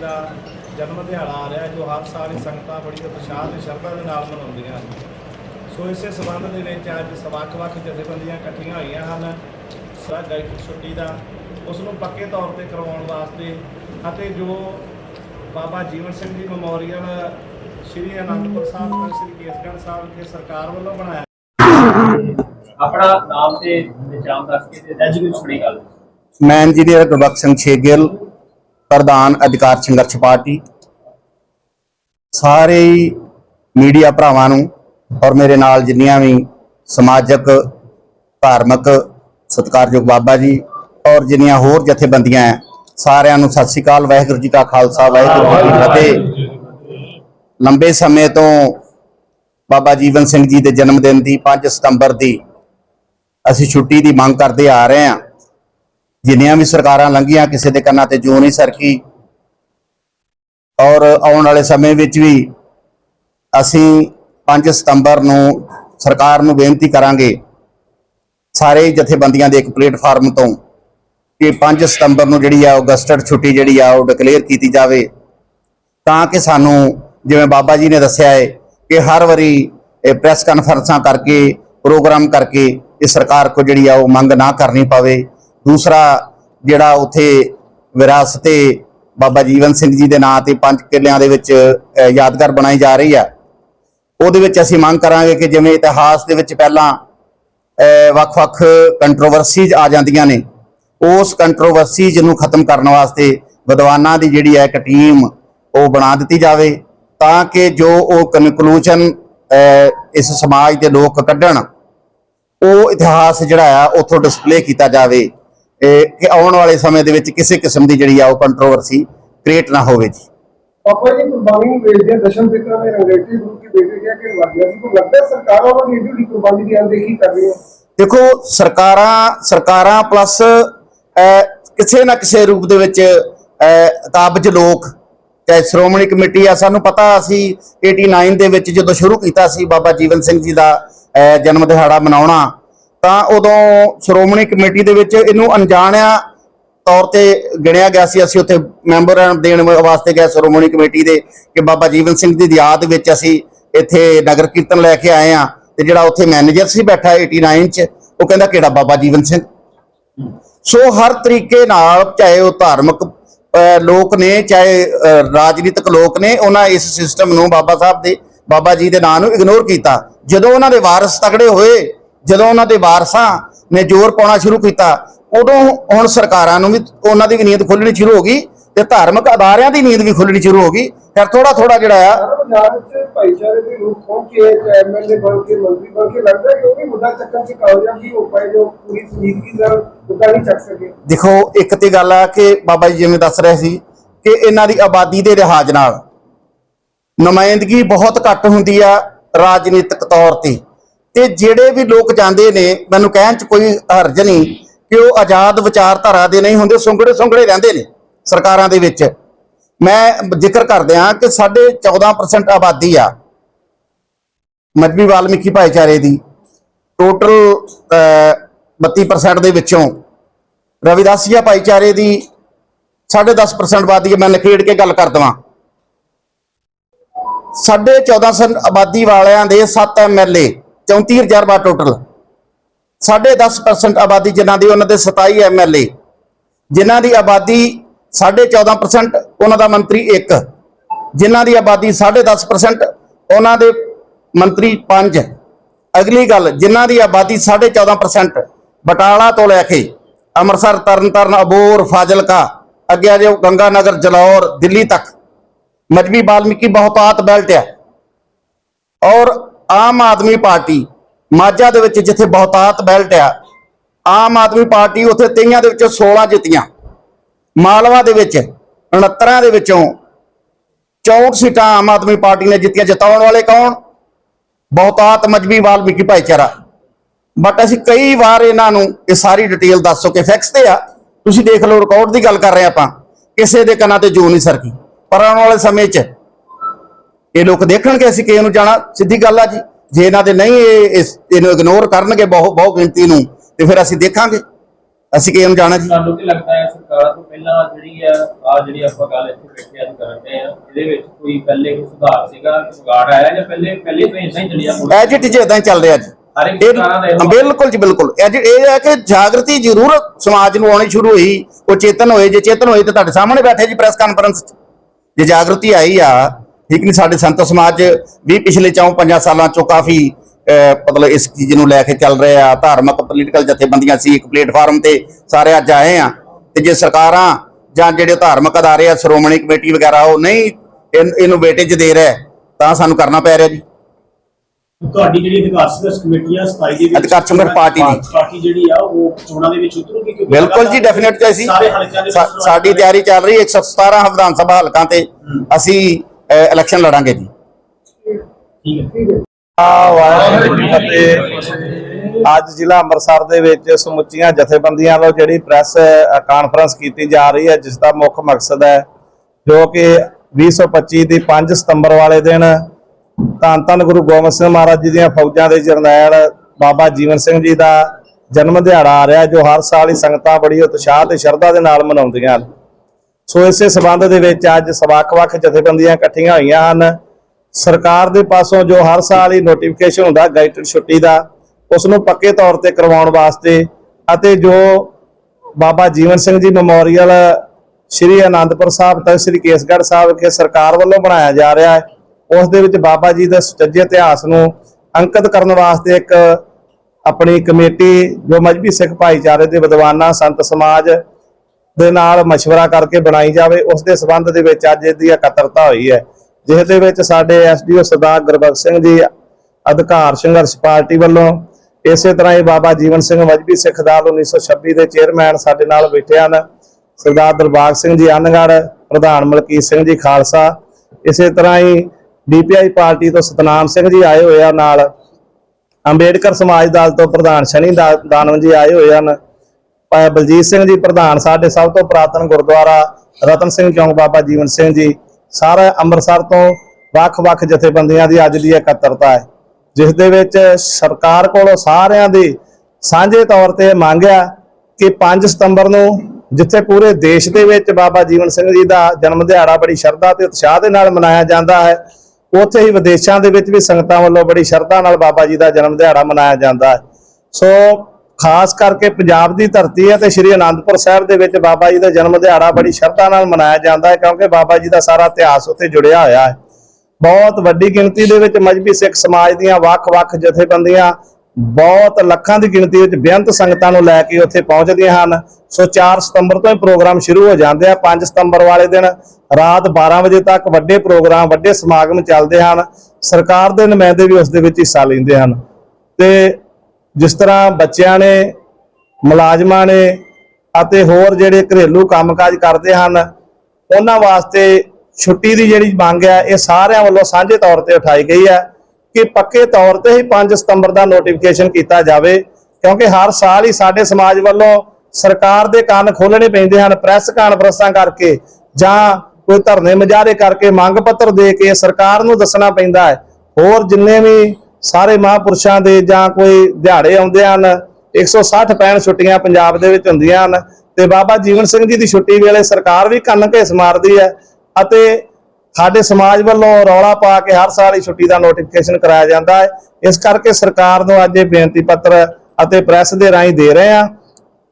ਦਾ ਜਨਮ ਦਿਹਾੜਾ ਆ ਰਿਹਾ ਜੋ ਹਰ ਸਾਲ ਹੀ ਸੰਗਤਾਂ ਬੜੀ ਉਤਸ਼ਾਹ ਤੇ ਸ਼ਰਧਾ ਦੇ ਨਾਲ ਮਨਾਉਂਦੀਆਂ ਹਨ। ਸੋ ਇਸੇ ਸਬੰਧ ਦੇ ਵਿੱਚ ਅੱਜ ਵੱਖ-ਵੱਖ ਜਥੇਬੰਦੀਆਂ ਇਕੱਠੀਆਂ ਹੋਈਆਂ ਹਨ। ਸਰਾ ਗਾਇਕ ਛੁੱਟੀ ਦਾ ਉਸ ਨੂੰ ਪੱਕੇ ਤੌਰ ਤੇ ਕਰਵਾਉਣ ਵਾਸਤੇ ਅਤੇ ਜੋ ਬਾਬਾ ਜੀਵਨ ਸਿੰਘ ਜੀ ਮੈਮੋਰੀਅਲ ਸ਼੍ਰੀ ਅਨੰਦਪੁਰ ਸਾਹਿਬ ਤੇ ਸ਼੍ਰੀ ਕੇਸਗੜ੍ਹ ਸਾਹਿਬ ਕੇ ਸਰਕਾਰ ਵੱਲੋਂ ਬਣਾਇਆ। ਆਪਣਾ ਨਾਮ ਤੇ ਨਿਸ਼ਾਨ ਦੱਸ ਕੇ ਤੇ ਐਜੂਕੇਸ਼ਨ ਛੁੜੀ ਗੱਲ। ਮੈਂ ਇੰਜੀਨੀਅਰ ਗੁਰਬਖਸ਼ ਸਿੰਘ ਛੇਗਿਲ ਪ੍ਰਧਾਨ ਅਧਿਕਾਰ ਸੰਘਰਸ਼ ਪਾਰਟੀ, ਸਾਰੇ ਮੀਡੀਆ ਭਰਾਵਾਂ ਨੂੰ ਔਰ ਮੇਰੇ ਨਾਲ ਜਿੰਨੀਆਂ ਵੀ ਸਮਾਜਿਕ, ਧਾਰਮਿਕ ਸਤਿਕਾਰਯੋਗ ਬਾਬਾ ਜੀ ਔਰ ਜਿੰਨੀਆਂ ਹੋਰ ਜਥੇਬੰਦੀਆਂ ਹੈ, ਸਾਰਿਆਂ ਨੂੰ ਸਤਿ ਸ੍ਰੀ ਅਕਾਲ, ਵਾਹਿਗੁਰੂ ਜੀ ਕਾ ਖਾਲਸਾ, ਵਾਹਿਗੁਰੂ ਜੀ ਕੀ ਫਤਿਹ। ਲੰਬੇ ਸਮੇਂ ਤੋਂ ਬਾਬਾ ਜੀਵਨ ਸਿੰਘ ਜੀ ਦੇ ਜਨਮ ਦਿਨ ਦੀ 5 ਸਤੰਬਰ ਦੀ ਅਸੀਂ ਛੁੱਟੀ ਦੀ ਮੰਗ ਕਰਦੇ ਆ ਰਹੇ ਹਾਂ। ਜਿੰਨੀਆਂ ਵੀ ਸਰਕਾਰਾਂ ਲੰਘੀਆਂ, ਕਿਸੇ ਦੇ ਕੰਨਾਂ ਤੇ ਜੂ ਨਹੀਂ ਸਰਕੀ। ਔਰ ਆਉਣ ਵਾਲੇ ਸਮੇਂ ਵਿੱਚ ਵੀ ਅਸੀਂ 5 ਸਤੰਬਰ ਨੂੰ ਸਰਕਾਰ ਨੂੰ ਬੇਨਤੀ ਕਰਾਂਗੇ, ਸਾਰੇ ਜਥੇਬੰਦੀਆਂ ਦੇ ਇੱਕ ਪਲੇਟਫਾਰਮ ਤੋਂ, ਕਿ 5 ਸਤੰਬਰ ਨੂੰ ਜਿਹੜੀ ਆ ਅਗਸਟਡ ਛੁੱਟੀ ਜਿਹੜੀ ਆ ਉਹ ਡਿਕਲੇਅਰ ਕੀਤੀ ਜਾਵੇ, ਤਾਂ ਕਿ ਸਾਨੂੰ ਜਿਵੇਂ ਬਾਬਾ ਜੀ ਨੇ ਦੱਸਿਆ ਹੈ ਕਿ ਹਰ ਵਾਰੀ ਇਹ ਪ੍ਰੈਸ ਕਾਨਫਰੰਸਾਂ ਕਰਕੇ, ਪ੍ਰੋਗਰਾਮ ਕਰਕੇ ਇਹ ਸਰਕਾਰ ਕੋ ਜਿਹੜੀ ਆ ਉਹ ਮੰਗ ਨਾ ਕਰਨੀ ਪਵੇ। ਦੂਸਰਾ ਜਿਹੜਾ ਉਥੇ ਵਿਰਾਸਤੇ ਬਾਬਾ ਜੀਵਨ ਸਿੰਘ ਜੀ ਦੇ ਨਾਂ ਤੇ ਪੰਜ ਕਿੱਲਿਆਂ ਦੇ ਵਿੱਚ ਯਾਦਗਾਰ ਬਣਾਈ ਜਾ ਰਹੀ ਆ। ਉਹਦੇ ਵਿੱਚ ਅਸੀਂ ਮੰਗ ਕਰਾਂਗੇ ਕਿ ਜਿਵੇਂ ਇਤਿਹਾਸ ਦੇ ਵਿੱਚ ਪਹਿਲਾਂ ਵੱਖ-ਵੱਖ ਕੰਟਰੋਵਰਸੀਜ਼ ਆ ਜਾਂਦੀਆਂ ਨੇ, ਉਸ ਕੰਟਰੋਵਰਸੀਜ਼ ਨੂੰ ਖਤਮ ਕਰਨ ਵਾਸਤੇ ਵਿਦਵਾਨਾਂ ਦੀ ਜਿਹੜੀ ਹੈ ਇੱਕ ਟੀਮ ਉਹ ਬਣਾ ਦਿੱਤੀ ਜਾਵੇ ਤਾਂ ਕਿ ਜੋ ਉਹ ਕਨਕਲੂਜਨ ਇਸ ਸਮਾਜ ਦੇ ਲੋਕ ਕੱਢਣ, ਉਹ ਇਤਿਹਾਸ ਜਿਹੜਾ ਆ, ਉਥੋਂ ਡਿਸਪਲੇ ਕੀਤਾ ਜਾਵੇ। ਕਿ ਆਉਣ ਵਾਲੇ ਸਮੇਂ ਦੇ ਵਿੱਚ ਕਿਸੇ ਕਿਸਮ ਦੀ ਜਿਹੜੀ ਆ ਉਹ ਕੰਟਰੋਵਰਸੀ ਕ੍ਰੀਏਟ ਨਾ ਹੋਵੇ ਜੀ। ਪਾਪਾ ਜੀ ਕੁਰਬਾਨੀ ਵੇਚਦੇ ਦਸ਼ਮ ਪਿਤਾ ਨੇ ਰੰਗੇਟੀ ਗਰੁੱਪ ਦੀ ਬੇਟੀ ਕਿਹਾ ਕਿ ਲੱਗਿਆ ਸੀ ਕੋ ਲੱਗਦਾ ਸਰਕਾਰ ਉਹਨਾਂ ਦੀ ਇੰਡੀ ਕੁਰਬਾਨੀ ਦੀ ਅਣਦੇਖੀ ਕਰ ਰਹੀ ਹੈ। ਦੇਖੋ ਸਰਕਾਰਾਂ ਸਰਕਾਰਾਂ ਪਲੱਸ ਕਿਸੇ ਨਾ ਕਿਸੇ ਰੂਪ ਦੇ ਵਿੱਚ ਕਾਬਜ ਲੋਕ ਚਾਹੇ ਸ਼੍ਰੋਮਣੀ ਕਮੇਟੀ ਆ ਸਾਨੂੰ ਪਤਾ ਅਸੀਂ 89 ਦੇ ਵਿੱਚ ਜਦੋਂ ਸ਼ੁਰੂ ਕੀਤਾ ਸੀ ਬਾਬਾ ਜੀਵਨ ਸਿੰਘ ਜੀ ਦਾ ਜਨਮ ਦਿਹਾੜਾ ਮਨਾਉਣਾ ਤਾਂ ਉਦੋਂ ਸ਼੍ਰੋਮਣੀ ਕਮੇਟੀ ਦੇ ਵਿੱਚ ਇਹਨੂੰ ਅਣਜਾਣਿਆ ਤੌਰ ਤੇ ਗਿਣਿਆ ਗਿਆ ਸੀ। ਅਸੀਂ ਉੱਥੇ ਮੈਂਬਰਾਂ ਦੇਣ ਵਾਸਤੇ ਗਏ ਸ਼੍ਰੋਮਣੀ ਕਮੇਟੀ ਦੇ ਕਿ ਬਾਬਾ ਜੀਵਨ ਸਿੰਘ ਦੀ ਯਾਦ ਵਿੱਚ ਅਸੀਂ ਇੱਥੇ ਨਗਰ ਕੀਰਤਨ ਲੈ ਕੇ ਆਏ ਆ ਤੇ ਜਿਹੜਾ ਉੱਥੇ ਮੈਨੇਜਰ ਸੀ ਬੈਠਾ 89 ਚ, ਉਹ ਕਹਿੰਦਾ, ਕਿਹੜਾ ਬਾਬਾ ਜੀਵਨ ਸਿੰਘ? ਸੋ ਹਰ ਤਰੀਕੇ ਨਾਲ ਚਾਹੇ ਉਹ ਧਾਰਮਿਕ ਲੋਕ ਨੇ, ਚਾਹੇ ਰਾਜਨੀਤਿਕ ਲੋਕ ਨੇ, ਉਹਨਾਂ ਇਸ ਸਿਸਟਮ ਨੂੰ ਬਾਬਾ ਸਾਹਿਬ ਦੇ, ਬਾਬਾ ਜੀ ਦੇ ਨਾਂ ਨੂੰ ਇਗਨੋਰ ਕੀਤਾ। ਜਦੋਂ ਉਹਨਾਂ ਦੇ ਵਾਰਿਸ ਤਕੜੇ ਹੋਏ ਜਦੋਂ ਉਹਨਾਂ ਦੇ ਵਾਰਸਾਂ ਨੇ ਜ਼ੋਰ ਪਾਉਣਾ ਸ਼ੁਰੂ ਕੀਤਾ ਉਦੋਂ ਹੁਣ ਸਰਕਾਰਾਂ ਨੂੰ ਵੀ ਉਹਨਾਂ ਦੀ ਵੀ ਨੀਂਦ ਖੁੱਲਣੀ ਸ਼ੁਰੂ ਹੋ ਗਈ ਤੇ ਧਾਰਮਿਕ ਅਦਾਰਿਆਂ ਦੀ ਨੀਂਦ ਵੀ ਖੁੱਲਣੀ ਸ਼ੁਰੂ ਹੋ ਗਈ। ਫਿਰ ਥੋੜਾ ਥੋੜਾ ਜਿਹੜਾ ਆ ਦੇਖੋ ਇੱਕ ਤੇ ਗੱਲ ਆ ਕਿ ਬਾਬਾ ਜੀ ਜਿਵੇਂ ਦੱਸ ਰਹੇ ਸੀ ਕਿ ਇਹਨਾਂ ਦੀ ਆਬਾਦੀ ਦੇ ਲਿਹਾਜ਼ ਨਾਲ ਨੁਮਾਇੰਦਗੀ ਬਹੁਤ ਘੱਟ ਹੁੰਦੀ ਆ ਰਾਜਨੀਤਿਕ ਤੌਰ ਤੇ। ਤੇ ਜਿਹੜੇ ਵੀ ਲੋਕ ਜਾਂਦੇ ਨੇ, ਮੈਨੂੰ ਕਹਿਣ ਚ ਕੋਈ ਹਰਜ ਨਹੀਂ ਕਿ ਉਹ ਆਜ਼ਾਦ ਵਿਚਾਰਧਾਰਾ ਦੇ ਨਹੀਂ ਹੁੰਦੇ, ਸੁੰਗੜੇ ਸੁੰਗੜੇ ਰਹਿੰਦੇ ਨੇ ਸਰਕਾਰਾਂ ਦੇ ਵਿੱਚ। ਮੈਂ ਜ਼ਿਕਰ ਕਰਦਿਆਂ ਕਿ ਸਾਡੇ 14% ਆਬਾਦੀ ਆ, ਮਜਬੀ ਵਾਲਮੀਕੀ ਭਾਈਚਾਰੇ ਦੀ। ਟੋਟਲ 32% ਦੇ ਵਿੱਚੋਂ ਰਵਿਦਾਸੀਆ ਭਾਈਚਾਰੇ ਦੀ 10.5% ਆਬਾਦੀ ਹੈ ਮੈਂ ਨਖੇੜ ਕੇ ਗੱਲ ਕਰ ਦਵਾਂ। ਸਾਢੇ 1400 ਆਬਾਦੀ ਵਾਲਿਆਂ ਦੇ 7 ਐਮਐਲਏ 34 ਰਿਜ਼ਰਵਾ ਟੋਟਲ ਸਾਢੇ 10% ਆਬਾਦੀ ਜਿਨ੍ਹਾਂ ਦੀ, ਉਹਨਾਂ ਦੇ 27 ਐਮਐਲਏ ਜਿਨ੍ਹਾਂ ਦੀ ਆਬਾਦੀ 14.5% ਉਹਨਾਂ ਦਾ ਮੰਤਰੀ 1 ਜਿਨ੍ਹਾਂ ਦੀ ਆਬਾਦੀ 10.5% ਉਹਨਾਂ ਦੇ ਮੰਤਰੀ 5 ਅਗਲੀ ਗੱਲ, ਜਿਨ੍ਹਾਂ ਦੀ ਆਬਾਦੀ 14.5% ਬਟਾਲਾ ਤੋਂ ਲੈ ਕੇ ਅੰਮ੍ਰਿਤਸਰ, ਤਰਨਤਾਰਨ ਅਬੋਰ ਫਾਜ਼ਿਲਕਾ, ਅੱਗੇ ਆ ਜਾਓ ਗੰਗਾ ਨਗਰ ਜਲੌਰ, ਦਿੱਲੀ ਤੱਕ। ਮਜਬੀ ਬਾਲਮੀਕੀ ਬਹੁਤਾਤ ਬੈਲਟ ਹੈ ਔਰ ਆਮ ਆਦਮੀ ਪਾਰਟੀ ਮਾਝਾ ਦੇ ਵਿੱਚ ਜਿੱਥੇ ਬਹੁਤਾਤ ਬੈਲਟ ਆ, ਆਮ ਆਦਮੀ ਪਾਰਟੀ ਉੱਥੇ 23 ਦੇ ਵਿੱਚੋਂ 16 ਜਿੱਤੀਆਂ। ਮਾਲਵਾ ਦੇ ਵਿੱਚ 69 ਦੇ ਵਿੱਚੋਂ 64 ਸੀਟਾਂ ਆਮ ਆਦਮੀ ਪਾਰਟੀ ਨੇ ਜਿੱਤੀਆਂ। ਜਿਤਾਉਣ ਵਾਲੇ ਕੌਣ? ਬਹੁਤਾਤ ਮਜਬੀ ਵਾਲਮੀਕੀ ਭਾਈਚਾਰਾ। ਬਟ ਅਸੀਂ ਕਈ ਵਾਰ ਇਹਨਾਂ ਨੂੰ ਇਹ ਸਾਰੀ ਡਿਟੇਲ ਦੱਸੋ ਕਿ ਫੈਕਸ ਤੇ ਆ। ਤੁਸੀਂ ਦੇਖ ਲਓ ਰਿਕਾਰਡ ਦੀ ਗੱਲ ਕਰ ਰਹੇ ਆਪਾਂ। ਕਿਸੇ ਦੇ ਕੰਨਾਂ ਤੇ ਜੋ ਨਹੀਂ ਸਰਕੀ। ਪਰ ਆਉਣ ਵਾਲੇ ਸਮੇਂ 'ਚ ਇਹ ਲੋਕ ਦੇਖਣਗੇ ਅਸੀਂ ਕਿਸੇ ਨੂੰ ਜਾਣਾ ਸਿੱਧੀ ਗੱਲ ਆ ਜੀ। ਜੇ ਇਹਨਾਂ ਦੇ ਨਹੀਂ ਇਹ ਇਸ- ਇਹਨੂੰ ਇਗਨੋਰ ਕਰਨਗੇ ਬਹੁਤ ਬਹੁਤ ਗਿਣਤੀ ਨੂੰ ਤੇ ਫਿਰ ਅਸੀਂ ਦੇਖਾਂਗੇ। ਅਸੀਂ ਕਿਹਨੂੰ ਜਾਣਾ ਜੀ। ਤੁਹਾਨੂੰ ਕੀ ਲੱਗਦਾ ਹੈ ਸਰਕਾਰ ਤੋਂ ਪਹਿਲਾਂ ਜਿਹੜੀ ਆ ਆ ਜਿਹੜੀ ਆਪਾਂ ਗੱਲ ਇੱਥੇ ਬੈਠੇ ਅੱਜ ਕਰਨ ਦੇ ਆ ਇਹਦੇ ਵਿੱਚ ਕੋਈ ਪਹਿਲੇ ਕੋਈ ਸੁਧਾਰ ਸੀਗਾ? ਸੁਧਾਰ ਆਇਆ ਜਾਂ ਪਹਿਲੇ ਪਹਿਲੇ ਤੋਂ ਇਦਾਂ ਹੀ ਚੱਲਿਆ ਹੁਣ ਐਜ ਇਟ ਇਜ਼ ਇਦਾਂ ਹੀ ਚੱਲ ਰਿਹਾ ਜੀ। ਹਰ ਇੱਕ ਇਹ ਸਰਕਾਰਾਂ ਦਾ ਇਹੋ ਬਿਲਕੁਲ ਜੀ ਬਿਲਕੁਲ। ਇਹ ਜੀ- ਇਹ ਹੈ ਕਿ ਜਾਗਰਤੀ ਜ਼ਰੂਰ ਸਮਾਜ ਨੂੰ ਆਉਣੀ ਸ਼ੁਰੂ ਹੋਈ। ਉਹ ਚੇਤਨ ਹੋਏ ਜੇ ਚੇਤਨ ਹੋਏ ਤੇ ਤੁਹਾਡੇ ਸਾਹਮਣੇ ਬੈਠੇ ਜੀ ਪ੍ਰੈਸ ਕਾਨਫਰੰਸ 'ਚ। ਜੇ ਜਾਗਰਤੀ ਆਈ ਆ ਠੀਕ ਨਹੀਂ ਸਾਡੇ ਸੰਤ ਸਮਾਜ ਵੀ ਪਿਛਲੇ ਚੌਂ ਪੰਜਾਂ ਸਾਲਾਂ ਚੋਂ ਕਾਫੀ ਮਤਲਬ ਇਸ ਚੀਜ਼ ਨੂੰ ਲੈ ਕੇ ਚੱਲ ਰਹੇ ਆ ਧਾਰਮਿਕ ਪੋਲੀਟੀਕਲ ਜਥੇਬੰਦੀਆਂ ਸੀ ਇੱਕ ਪਲੇਟਫਾਰਮ ਤੇ ਸਾਰੇ ਅੱਜ ਆਏ ਆ। ਤੇ ਜੇ ਸਰਕਾਰਾਂ ਜਾਂ ਜਿਹੜੇ ਧਾਰਮਿਕ ਅਦਾਰੇ ਆ ਸ਼੍ਰੋਮਣੀ ਕਮੇਟੀ ਵਗੈਰਾ ਉਹ ਨਹੀਂ ਇਹਨ- ਵੇਟੇਜ ਦੇ ਰਿਹਾ ਤਾਂ ਸਾਨੂੰ ਕਰਨਾ ਪੈ ਰਿਹਾ ਜੀ। ਤੁਹਾਡੀ ਜਿਹੜੀ ਅਧਿਕਾਰ ਸੰਘਰਸ਼ ਕਮੇਟੀ ਆ 27 ਦੇ ਵਿੱਚ ਅਧਿਕਾਰ ਸੰਘਰਸ਼ ਪਾਰਟੀ ਦੀ। ਪਾਰਟੀ ਜਿਹੜੀ ਆ ਉਹ ਚੋਣਾਂ ਦੇ ਵਿੱਚ ਉਤਰੂਗੀ ਕਿਉਂਕਿ ਬਿਲਕੁਲ ਜੀ ਡੈਫੀਨਿਟ ਵਿੱਚ ਸਾਡੀ ਤਿਆਰੀ ਚੱਲ ਰਹੀ ਹੈ 117 ਵਿਧਾਨ ਸਭਾ ਹਲਕਾਂ ਤੇ। ਅਸੀਂ ਇਲੈਕਸ਼ਨ ਲੜਾਂਗੇ ਜੀ। ਠੀਕ ਹੈ ਠੀਕ ਵਾਹਿਗੁਰੂ ਜੀ ਫਤਿਹ ਅੱਜ ਜ਼ਿਲ੍ਹਾ ਅੰਮ੍ਰਿਤਸਰ ਦੇ ਵਿੱਚ ਸਮੁੱਚੀਆਂ ਜਥੇਬੰਦੀਆਂ ਵੱਲੋਂ ਜਿਹੜੀ ਪ੍ਰੈਸ ਕਾਨਫਰੰਸ ਕੀਤੀ ਜਾ ਰਹੀ ਹੈ ਜਿਸ ਦਾ ਮੁੱਖ ਮਕਸਦ ਹੈ ਜੋ ਕਿ 2025 ਦੀ 5 ਸਤੰਬਰ ਵਾਲੇ ਦਿਨ ਧੰਨ ਧੰਨ ਗੁਰੂ ਗੋਬਿੰਦ ਸਿੰਘ ਮਹਾਰਾਜ ਜੀ ਦੀਆਂ ਫੌਜਾਂ ਦੇ ਜਰਨੈਲ ਬਾਬਾ ਜੀਵਨ ਸਿੰਘ ਜੀ ਦਾ ਜਨਮ ਦਿਹਾੜਾ ਆ ਰਿਹਾ, ਜੋ ਹਰ ਸਾਲ ਹੀ ਸੰਗਤਾਂ ਬੜੀ ਉਤਸ਼ਾਹ ਤੇ ਸ਼ਰਧਾ ਦੇ ਨਾਲ ਮਨਾਉਂਦੀਆਂ ਹਨ। ਸੋ ਇਸੇ ਸਬੰਧ ਦੇ ਵਿੱਚ ਅੱਜ ਵੱਖ-ਵੱਖ ਜਥੇਬੰਦੀਆਂ ਇਕੱਠੀਆਂ ਹੋਈਆਂ ਹਨ। ਸਰਕਾਰ ਦੇ ਪਾਸੋਂ ਜੋ ਹਰ ਸਾਲ ਹੀ ਨੋਟੀਫਿਕੇਸ਼ਨ ਹੁੰਦਾ ਗਾਈਡਡ ਛੁੱਟੀ ਦਾ ਉਸ ਨੂੰ ਪੱਕੇ ਤੌਰ ਤੇ ਕਰਵਾਉਣ ਵਾਸਤੇ ਅਤੇ ਜੋ ਬਾਬਾ ਜੀਵਨ ਸਿੰਘ ਜੀ ਮੈਮੋਰੀਅਲ ਸ਼੍ਰੀ ਅਨੰਦਪੁਰ ਸਾਹਿਬ ਤੇ ਸ਼੍ਰੀ ਕੇਸਗੜ੍ਹ ਸਾਹਿਬ ਵਿਖੇ ਸਰਕਾਰ ਵੱਲੋਂ ਬਣਾਇਆ ਜਾ ਰਿਹਾ ਹੈ, ਉਸ ਦੇ ਵਿੱਚ ਬਾਬਾ ਜੀ ਦੇ ਸੁਚੱਜੇ ਇਤਿਹਾਸ ਨੂੰ ਅੰਕਿਤ ਕਰਨ ਵਾਸਤੇ ਇੱਕ ਆਪਣੀ ਕਮੇਟੀ ਜੋ ਮਜਬੀ ਸਿੱਖ ਭਾਈਚਾਰੇ ਦੇ ਵਿਦਵਾਨਾਂ, ਸੰਤ ਸਮਾਜ ਦੇ ਨਾਲ مشورہ ਕਰਕੇ ਬਣਾਈ ਜਾਵੇ ਉਸ ਦੇ ਸਬੰਧ ਦੇ ਵਿੱਚ ਅੱਜ ਇਹਦੀ ਇਕੱਤਰਤਾ ਹੋਈ ਹੈ ਜਿਸ ਦੇ ਵਿੱਚ ਸਾਡੇ ਐਸਡੀਓ ਸਰਦਾਰ ਗੁਰਬਖਸ਼ ਸਿੰਘ ਜੀ ਅਧਿਕਾਰ ਸੰਘਰਸ਼ ਪਾਰਟੀ ਵੱਲੋਂ ਇਸੇ ਤਰ੍ਹਾਂ ਹੀ ਬਾਬਾ ਜੀਵਨ ਸਿੰਘ ਮਜਬੀ ਸਿੱਖ ਦਲ 1926 ਦੇ ਚੇਅਰਮੈਨ ਸਾਡੇ ਨਾਲ ਬੈਠੇ ਹਨ ਸਰਦਾਰ ਦਰਬਾਗ ਸਿੰਘ ਜੀ ਅਨਗੜ ਪ੍ਰਧਾਨ ਮਲਕੀਤ ਸਿੰਘ ਜੀ ਖਾਲਸਾ ਇਸੇ ਤਰ੍ਹਾਂ ਹੀ ਡੀਪੀਆਈ ਪਾਰਟੀ ਤੋਂ ਸਤਨਾਮ ਸਿੰਘ ਜੀ ਆਏ ਹੋਏ ਆ ਨਾਲ ਅੰਬੇਡਕਰ ਸਮਾਜ ਦਲ ਤੋਂ ਪ੍ਰਧਾਨ ਸ਼ਨੀ ਦਾ- ਦਾਨਵ ਜੀ ਆਏ ਹੋਏ ਹਨ ਭਾਈ ਬਲਜੀਤ ਸਿੰਘ ਜੀ ਪ੍ਰਧਾਨ, ਸਾਡੇ ਸਭ ਤੋਂ ਪੁਰਾਤਨ ਗੁਰਦੁਆਰਾ ਰਤਨ ਸਿੰਘ ਚੌਂਕ ਬਾਬਾ ਜੀਵਨ ਸਿੰਘ ਜੀ, ਸਾਰਾ ਅੰਮ੍ਰਿਤਸਰ ਤੋਂ ਵੱਖ-ਵੱਖ ਜਥੇਬੰਦੀਆਂ ਦੀ ਅੱਜ ਦੀ ਇਕੱਤਰਤਾ ਹੈ, ਜਿਸ ਦੇ ਵਿੱਚ ਸਰਕਾਰ ਕੋਲੋਂ ਸਾਰਿਆਂ ਦੀ ਸਾਂਝੇ ਤੌਰ ਤੇ ਮੰਗਿਆ ਕਿ 5 ਸਤੰਬਰ ਨੂੰ ਜਿੱਥੇ ਪੂਰੇ ਦੇਸ਼ ਦੇ ਵਿੱਚ ਬਾਬਾ ਜੀਵਨ ਸਿੰਘ ਜੀ ਦਾ ਜਨਮ ਦਿਹਾੜਾ ਬੜੀ ਸ਼ਰਧਾ ਤੇ ਉਤਸ਼ਾਹ ਦੇ ਨਾਲ ਮਨਾਇਆ ਜਾਂਦਾ ਹੈ, ਉੱਥੇ ਹੀ ਵਿਦੇਸ਼ਾਂ ਦੇ ਵਿੱਚ ਵੀ ਸੰਗਤਾਂ ਵੱਲੋਂ ਬੜੀ ਸ਼ਰਧਾ ਨਾਲ ਬਾਬਾ ਜੀ ਦਾ ਜਨਮ ਦਿਹਾੜਾ ਮਨਾਇਆ ਜਾਂਦਾ ਹੈ। ਸੋ ਖਾਸ ਕਰਕੇ ਪੰਜਾਬ ਦੀ ਧਰਤੀ ਹੈ ਤੇ ਸ੍ਰੀ ਅਨੰਦਪੁਰ ਸਾਹਿਬ ਦੇ ਵਿੱਚ ਬਾਬਾ ਜੀ ਦਾ ਜਨਮ ਦਿਹਾੜਾ ਬੜੀ ਸ਼ਰਧਾ ਨਾਲ ਮਨਾਇਆ ਜਾਂਦਾ ਹੈ, ਕਿਉਂਕਿ ਬਾਬਾ ਜੀ ਦਾ ਸਾਰਾ ਇਤਿਹਾਸ ਉੱਥੇ ਜੁੜਿਆ ਹੋਇਆ ਹੈ। ਬਹੁਤ ਵੱਡੀ ਗਿਣਤੀ ਦੇ ਵਿੱਚ ਮਜਬੀ ਸਿੱਖ ਸਮਾਜ ਦੀਆਂ ਵੱਖ-ਵੱਖ ਜਥੇਬੰਦੀਆਂ ਬਹੁਤ ਲੱਖਾਂ ਦੀ ਗਿਣਤੀ ਵਿੱਚ ਬੇਅੰਤ ਸੰਗਤਾਂ ਨੂੰ ਲੈ ਕੇ ਉੱਥੇ ਪਹੁੰਚਦੀਆਂ ਹਨ। ਸੋ 4 ਸਤੰਬਰ ਤੋਂ ਹੀ ਪ੍ਰੋਗਰਾਮ ਸ਼ੁਰੂ ਹੋ ਜਾਂਦੇ ਆ। 5 ਸਤੰਬਰ ਵਾਲੇ ਦਿਨ ਰਾਤ 12 ਵਜੇ ਤੱਕ ਵੱਡੇ ਪ੍ਰੋਗਰਾਮ, ਵੱਡੇ ਸਮਾਗਮ ਚੱਲਦੇ ਹਨ। ਸਰਕਾਰ ਦੇ ਨੁਮਾਇੰਦੇ ਵੀ ਉਸ ਦੇ ਵਿੱਚ ਹਿੱਸਾ ਲੈਂਦੇ ਹਨ। ਤੇ ਜਿਸ ਤਰ੍ਹਾਂ ਬੱਚਿਆਂ ਨੇ, ਮੁਲਾਜ਼ਮਾਂ ਨੇ ਅਤੇ ਹੋਰ ਜਿਹੜੇ ਘਰੇਲੂ ਕੰਮਕਾਜ ਕਰਦੇ ਹਨ, ਉਹਨਾਂ ਵਾਸਤੇ ਛੁੱਟੀ ਦੀ ਜਿਹੜੀ ਮੰਗ ਹੈ, ਇਹ ਸਾਰਿਆਂ ਵੱਲੋਂ ਸਾਂਝੇ ਤੌਰ ਤੇ ਉਠਾਈ ਗਈ ਹੈ ਕਿ ਪੱਕੇ ਤੌਰ ਤੇ ਹੀ 5 ਸਤੰਬਰ ਦਾ ਨੋਟੀਫਿਕੇਸ਼ਨ ਕੀਤਾ ਜਾਵੇ, ਕਿਉਂਕਿ ਹਰ ਸਾਲ ਹੀ ਸਾਡੇ ਸਮਾਜ ਵੱਲੋਂ ਸਰਕਾਰ ਦੇ ਕੰਨ ਖੋਲਣੇ ਪੈਂਦੇ ਹਨ ਪ੍ਰੈਸ ਕਾਨਫਰੰਸਾਂ ਕਰਕੇ ਜਾਂ ਕੋਈ ਧਰਨੇ ਮੁਜ਼ਾਹਰੇ ਕਰਕੇ ਮੰਗ ਪੱਤਰ ਦੇ ਕੇ ਸਰਕਾਰ ਨੂੰ ਦੱਸਣਾ ਪੈਂਦਾ ਹੈ। ਹੋਰ ਜਿੰਨੇ ਵੀ ਸਾਰੇ ਮਹਾਂਪੁਰਸ਼ਾਂ ਦੇ ਜਾਂ ਕੋਈ ਦਿਹਾੜੇ ਆਉਂਦੇ ਹਨ 160 ਪੈਣ ਛੁੱਟੀਆਂ ਪੰਜਾਬ ਦੇ ਵਿੱਚ ਹੁੰਦੀਆਂ ਹਨ ਤੇ ਬਾਬਾ ਜੀਵਨ ਸਿੰਘ ਜੀ ਦੀ ਛੁੱਟੀ ਵੇਲੇ ਸਰਕਾਰ ਵੀ ਕੰਨ ਘੇਸ ਮਾਰਦੀ ਹੈ ਅਤੇ ਸਾਡੇ ਸਮਾਜ ਵੱਲੋਂ ਰੌਲਾ ਪਾ ਕੇ ਹਰ ਸਾਲ ਹੀ ਛੁੱਟੀ ਦਾ ਨੋਟੀਫਿਕੇਸ਼ਨ ਕਰਾਇਆ ਜਾਂਦਾ ਹੈ। ਇਸ ਕਰਕੇ ਸਰਕਾਰ ਨੂੰ ਅੱਜ ਇਹ ਬੇਨਤੀ ਪੱਤਰ ਅਤੇ ਪ੍ਰੈਸ ਦੇ ਰਾਹੀਂ ਦੇ ਰਹੇ ਹਾਂ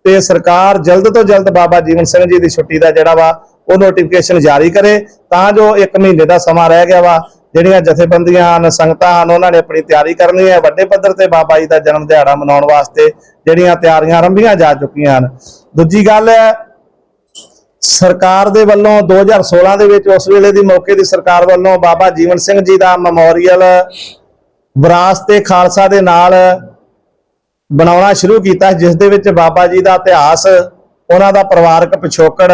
ਤੇ ਸਰਕਾਰ ਜਲਦ ਤੋਂ ਜਲਦ ਬਾਬਾ ਜੀਵਨ ਸਿੰਘ ਜੀ ਦੀ ਛੁੱਟੀ ਦਾ ਜਿਹੜਾ ਵਾ, ਉਹ ਨੋਟੀਫਿਕੇਸ਼ਨ ਜਾਰੀ ਕਰੇ ਤਾਂ ਜੋ 1 ਮਹੀਨੇ ਦਾ ਸਮਾਂ ਰਹਿ ਗਿਆ ਵਾ ਜਿਹੜੀਆਂ ਜਥੇਬੰਦੀਆਂ ਹਨ, ਸੰਗਤਾਂ ਹਨ, ਉਹਨਾਂ ਨੇ ਆਪਣੀ ਤਿਆਰੀ ਕਰਨੀ ਹੈ। ਵੱਡੇ ਪੱਧਰ ਤੇ ਬਾਬਾ ਜੀ ਦਾ ਜਨਮ ਦਿਹਾੜਾ ਮਨਾਉਣ ਵਾਸਤੇ ਜਿਹੜੀਆਂ ਤਿਆਰੀਆਂ ਆਰੰਭੀਆਂ ਜਾ ਚੁੱਕੀਆਂ ਹਨ। ਦੂਜੀ ਗੱਲ ਹੈ, ਸਰਕਾਰ ਦੇ ਵੱਲੋਂ 2016 ਦੇ ਵਿੱਚ ਉਸ ਵੇਲੇ ਦੀ ਮੌਕੇ ਦੀ ਸਰਕਾਰ ਵੱਲੋਂ ਬਾਬਾ ਜੀਵਨ ਸਿੰਘ ਜੀ ਦਾ ਮੈਮੋਰੀਅਲ ਵਿਰਾਸਤ-ਏ ਖਾਲਸਾ ਦੇ ਨਾਲ ਬਣਾਉਣਾ ਸ਼ੁਰੂ ਕੀਤਾ, ਜਿਸ ਦੇ ਵਿੱਚ ਬਾਬਾ ਜੀ ਦਾ ਇਤਿਹਾਸ, ਉਹਨਾਂ ਦਾ ਪਰਿਵਾਰਕ ਪਿਛੋਕੜ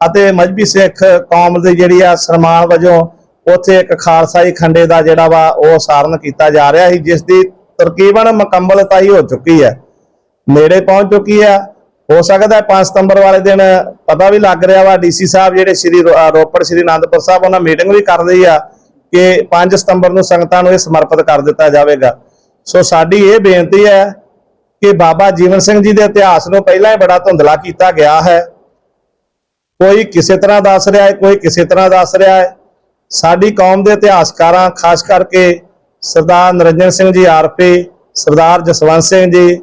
ਅਤੇ ਮਜਬੀ ਸਿੱਖ ਕੌਮ ਦੀ ਜਿਹੜੀ ਆ ਸਨਮਾਨ ਵਜੋਂ ਉੱਥੇ ਇੱਕ ਖਾਲਸਾਈ ਖੰਡੇ ਦਾ ਜਿਹੜਾ ਵਾ ਉਹ ਸਾਰਨ ਕੀਤਾ ਜਾ ਰਿਹਾ ਸੀ, ਜਿਸ ਦੀ ਤਰਕੀਬਨ ਮੁਕੰਮਲਤਾ ਹੀ ਹੋ ਚੁੱਕੀ ਹੈ। ਨੇੜੇ ਪਹੁੰਚ ਚੁੱਕੀ ਹੈ। ਹੋ ਸਕਦਾ ਹੈ 5 ਸਤੰਬਰ ਵਾਲੇ ਦਿਨ ਪਤਾ ਵੀ ਲੱਗ ਰਿਹਾ ਵਾ, ਡੀਸੀ ਸਾਹਿਬ ਜਿਹੜੇ ਸ਼੍ਰੀ ਰੋਪੜ ਸ਼੍ਰੀ ਅਨੰਦਪੁਰ ਸਾਹਿਬ, ਉਹਨਾਂ ਮੀਟਿੰਗ ਵੀ ਕਰ ਰਹੀ ਆ ਕਿ 5 ਸਤੰਬਰ ਨੂੰ ਸੰਗਤਾਂ ਨੂੰ ਇਹ ਸਮਰਪਿਤ ਕਰ ਦਿੱਤਾ ਜਾਵੇਗਾ। ਸੋ ਸਾਡੀ ਇਹ ਬੇਨਤੀ ਹੈ ਕਿ ਬਾਬਾ ਜੀਵਨ ਸਿੰਘ ਜੀ ਦੇ ਇਤਿਹਾਸ ਨੂੰ ਪਹਿਲਾਂ ਹੀ ਬੜਾ ਧੁੰਦਲਾ ਕੀਤਾ ਗਿਆ ਹੈ। ਕੋਈ ਕਿਸੇ ਤਰ੍ਹਾਂ ਦੱਸ ਰਿਹਾ ਹੈ, ਕੋਈ ਕਿਸੇ ਤਰ੍ਹਾਂ ਦੱਸ ਰਿਹਾ ਹੈ। ਸਾਡੀ ਕੌਮ ਦੇ ਇਤਿਹਾਸਕਾਰਾਂ, ਖਾਸ ਕਰਕੇ ਸਰਦਾਰ ਨਰਿੰਦਰ ਸਿੰਘ ਜੀ ਆਰਪੀ, ਸਰਦਾਰ ਜਸਵੰਤ ਸਿੰਘ ਜੀ,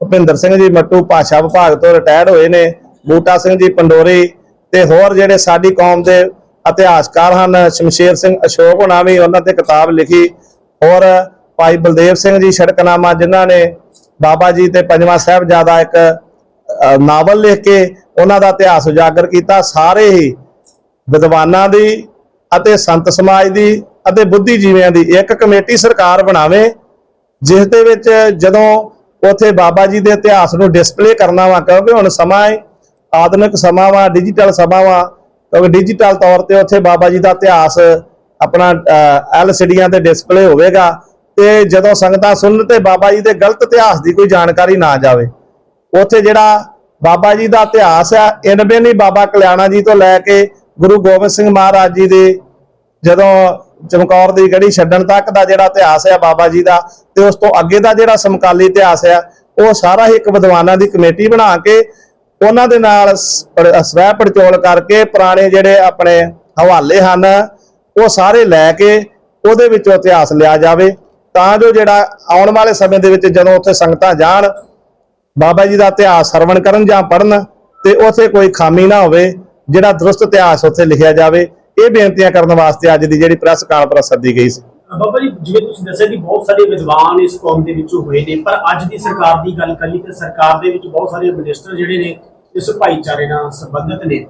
ਭੁਪਿੰਦਰ ਸਿੰਘ ਜੀ ਮੱਟੂ ਭਾਸ਼ਾ ਵਿਭਾਗ ਤੋਂ ਰਿਟਾਇਰਡ ਹੋਏ ਨੇ, ਬੂਟਾ ਸਿੰਘ ਜੀ ਪੰਡੋਰੀ ਤੇ ਹੋਰ ਜਿਹੜੇ ਸਾਡੀ ਕੌਮ ਦੇ ਇਤਿਹਾਸਕਾਰ ਹਨ, ਸ਼ਮਸ਼ੇਰ ਸਿੰਘ ਅਸ਼ੋਕ ਹੋਣਾ ਵੀ ਉਹਨਾਂ ਤੇ ਕਿਤਾਬ ਲਿਖੀ, ਹੋਰ ਭਾਈ ਬਲਦੇਵ ਸਿੰਘ ਜੀ ਸੜਕਨਾਮਾ ਜਿਨ੍ਹਾਂ ਨੇ ਬਾਬਾ ਜੀ ਤੇ ਪੰਜਵਾਂ ਸਾਹਿਬਜ਼ਾਦਾ ਇੱਕ ਨਾਵਲ ਲਿਖ ਕੇ ਉਹਨਾਂ ਦਾ ਇਤਿਹਾਸ ਉਜਾਗਰ ਕੀਤਾ, ਸਾਰੇ ਹੀ ਵਿਦਵਾਨਾਂ ਦੀ ਅਤੇ ਸੰਤ ਸਮਾਜ ਦੀ ਅਤੇ ਬੁੱਧੀਜੀਵੀਆਂ ਦੀ ਇੱਕ ਕਮੇਟੀ ਸਰਕਾਰ ਬਣਾਵੇ, ਜਿਸ ਦੇ ਵਿੱਚ ਜਦੋਂ ਉਥੇ ਬਾਬਾ ਜੀ ਦੇ ਇਤਿਹਾਸ ਨੂੰ ਡਿਸਪਲੇ ਕਰਨਾ ਵਾ, ਕਿਉਂਕਿ ਹੁਣ ਸਮਾਂ ਹੈ ਆਧੁਨਿਕ ਸਮਾਂ ਵਾ ਡਿਜੀਟਲ ਸਮਾਂ ਵਾ, ਕਿਉਂਕਿ ਡਿਜੀਟਲ ਤੌਰ ਤੇ ਉਥੇ ਬਾਬਾ ਜੀ ਦਾ ਇਤਿਹਾਸ ਆਪਣਾ ਐਲਸੀਡੀਆਂ ਤੇ ਡਿਸਪਲੇ ਹੋਵੇਗਾ, ਤੇ ਜਦੋਂ ਸੰਗਤਾਂ ਸੁਣਨ ਤੇ ਬਾਬਾ ਜੀ ਦੇ ਗਲਤ ਇਤਿਹਾਸ ਦੀ ਕੋਈ ਜਾਣਕਾਰੀ ਨਾ ਜਾਵੇ, ਉੱਥੇ ਜਿਹੜਾ ਬਾਬਾ ਜੀ ਦਾ ਇਤਿਹਾਸ ਆ ਇਨਵੇਂ ਨਹੀਂ ਬਾਬਾ ਕਲਿਆਣਾ ਜੀ ਤੋਂ ਲੈ ਕੇ ਗੁਰੂ ਗੋਬਿੰਦ ਸਿੰਘ ਮਹਾਰਾਜ ਜੀ ਦੇ ਜਦੋਂ ਚਮਕੌਰ ਦੀ ਗੜੀ ਛੱਡਣ ਤੱਕ ਦਾ ਜਿਹੜਾ ਇਤਿਹਾਸ ਹੈ ਬਾਬਾ ਜੀ ਦਾ ਤੇ ਉਸ ਤੋਂ ਅੱਗੇ ਦਾ ਜਿਹੜਾ ਸਮਕਾਲੀ ਇਤਿਹਾਸ ਹੈ ਉਹ ਸਾਰਾ ਹੀ ਇੱਕ ਵਿਦਵਾਨਾਂ ਦੀ ਕਮੇਟੀ ਬਣਾ ਕੇ ਉਹਨਾਂ ਦੇ ਨਾਲ ਸਵੈ ਪੜਚੋਲ ਕਰਕੇ ਪੁਰਾਣੇ ਜਿਹੜੇ ਆਪਣੇ ਹਵਾਲੇ ਹਨ, ਉਹ ਸਾਰੇ ਲੈ ਕੇ ਉਹਦੇ ਵਿੱਚੋਂ ਇਤਿਹਾਸ ਲਿਆ ਜਾਵੇ। ਤਾਂ ਜੋ ਜਿਹੜਾ ਆਉਣ ਵਾਲੇ ਸਮੇਂ ਦੇ ਵਿੱਚ ਜਦੋਂ ਉੱਥੇ ਸੰਗਤਾਂ ਜਾਣ, ਬਾਬਾ ਜੀ ਦਾ ਇਤਿਹਾਸ ਸਰਵਣ ਕਰਨ ਜਾਂ ਪੜਨ ਤੇ ਉੱਥੇ ਕੋਈ ਖਾਮੀ ਨਾ ਹੋਵੇ ਜਿਹੜਾ ਦਰੁਸਤ ਇਤਿਹਾਸ ਉੱਥੇ ਲਿਖਿਆ ਜਾਵੇ ਇਹ ਬੇਨਤੀਆਂ ਕਰਨ ਵਾਸਤੇ ਅੱਜ ਦੀ ਜਿਹੜੀ ਪ੍ਰੈਸ ਕਾਨਫਰੰਸ ਸੱਦੀ ਗਈ ਸੀ। ਬਾਬਾ ਜੀ ਜਿਵੇਂ ਤੁਸੀਂ ਦੱਸਿਆ ਕਿ ਬਹੁਤ ਸਾਰੇ ਵਿਦਵਾਨ ਇਸ ਕੌਮ ਦੇ ਵਿੱਚੋਂ ਹੋਏ ਨੇ ਪਰ ਅੱਜ ਦੀ ਸਰਕਾਰ ਦੀ ਗੱਲ ਕਰੀ ਤੇ ਸਰਕਾਰ ਦੇ ਵਿੱਚ ਬਹੁਤ ਸਾਰੇ ਮਿਨਿਸਟਰ ਜਿਹੜੇ ਨੇ ਇਸ ਭਾਈਚਾਰੇ ਨਾਲ ਸੰਬੰਧਿਤ ਨੇ।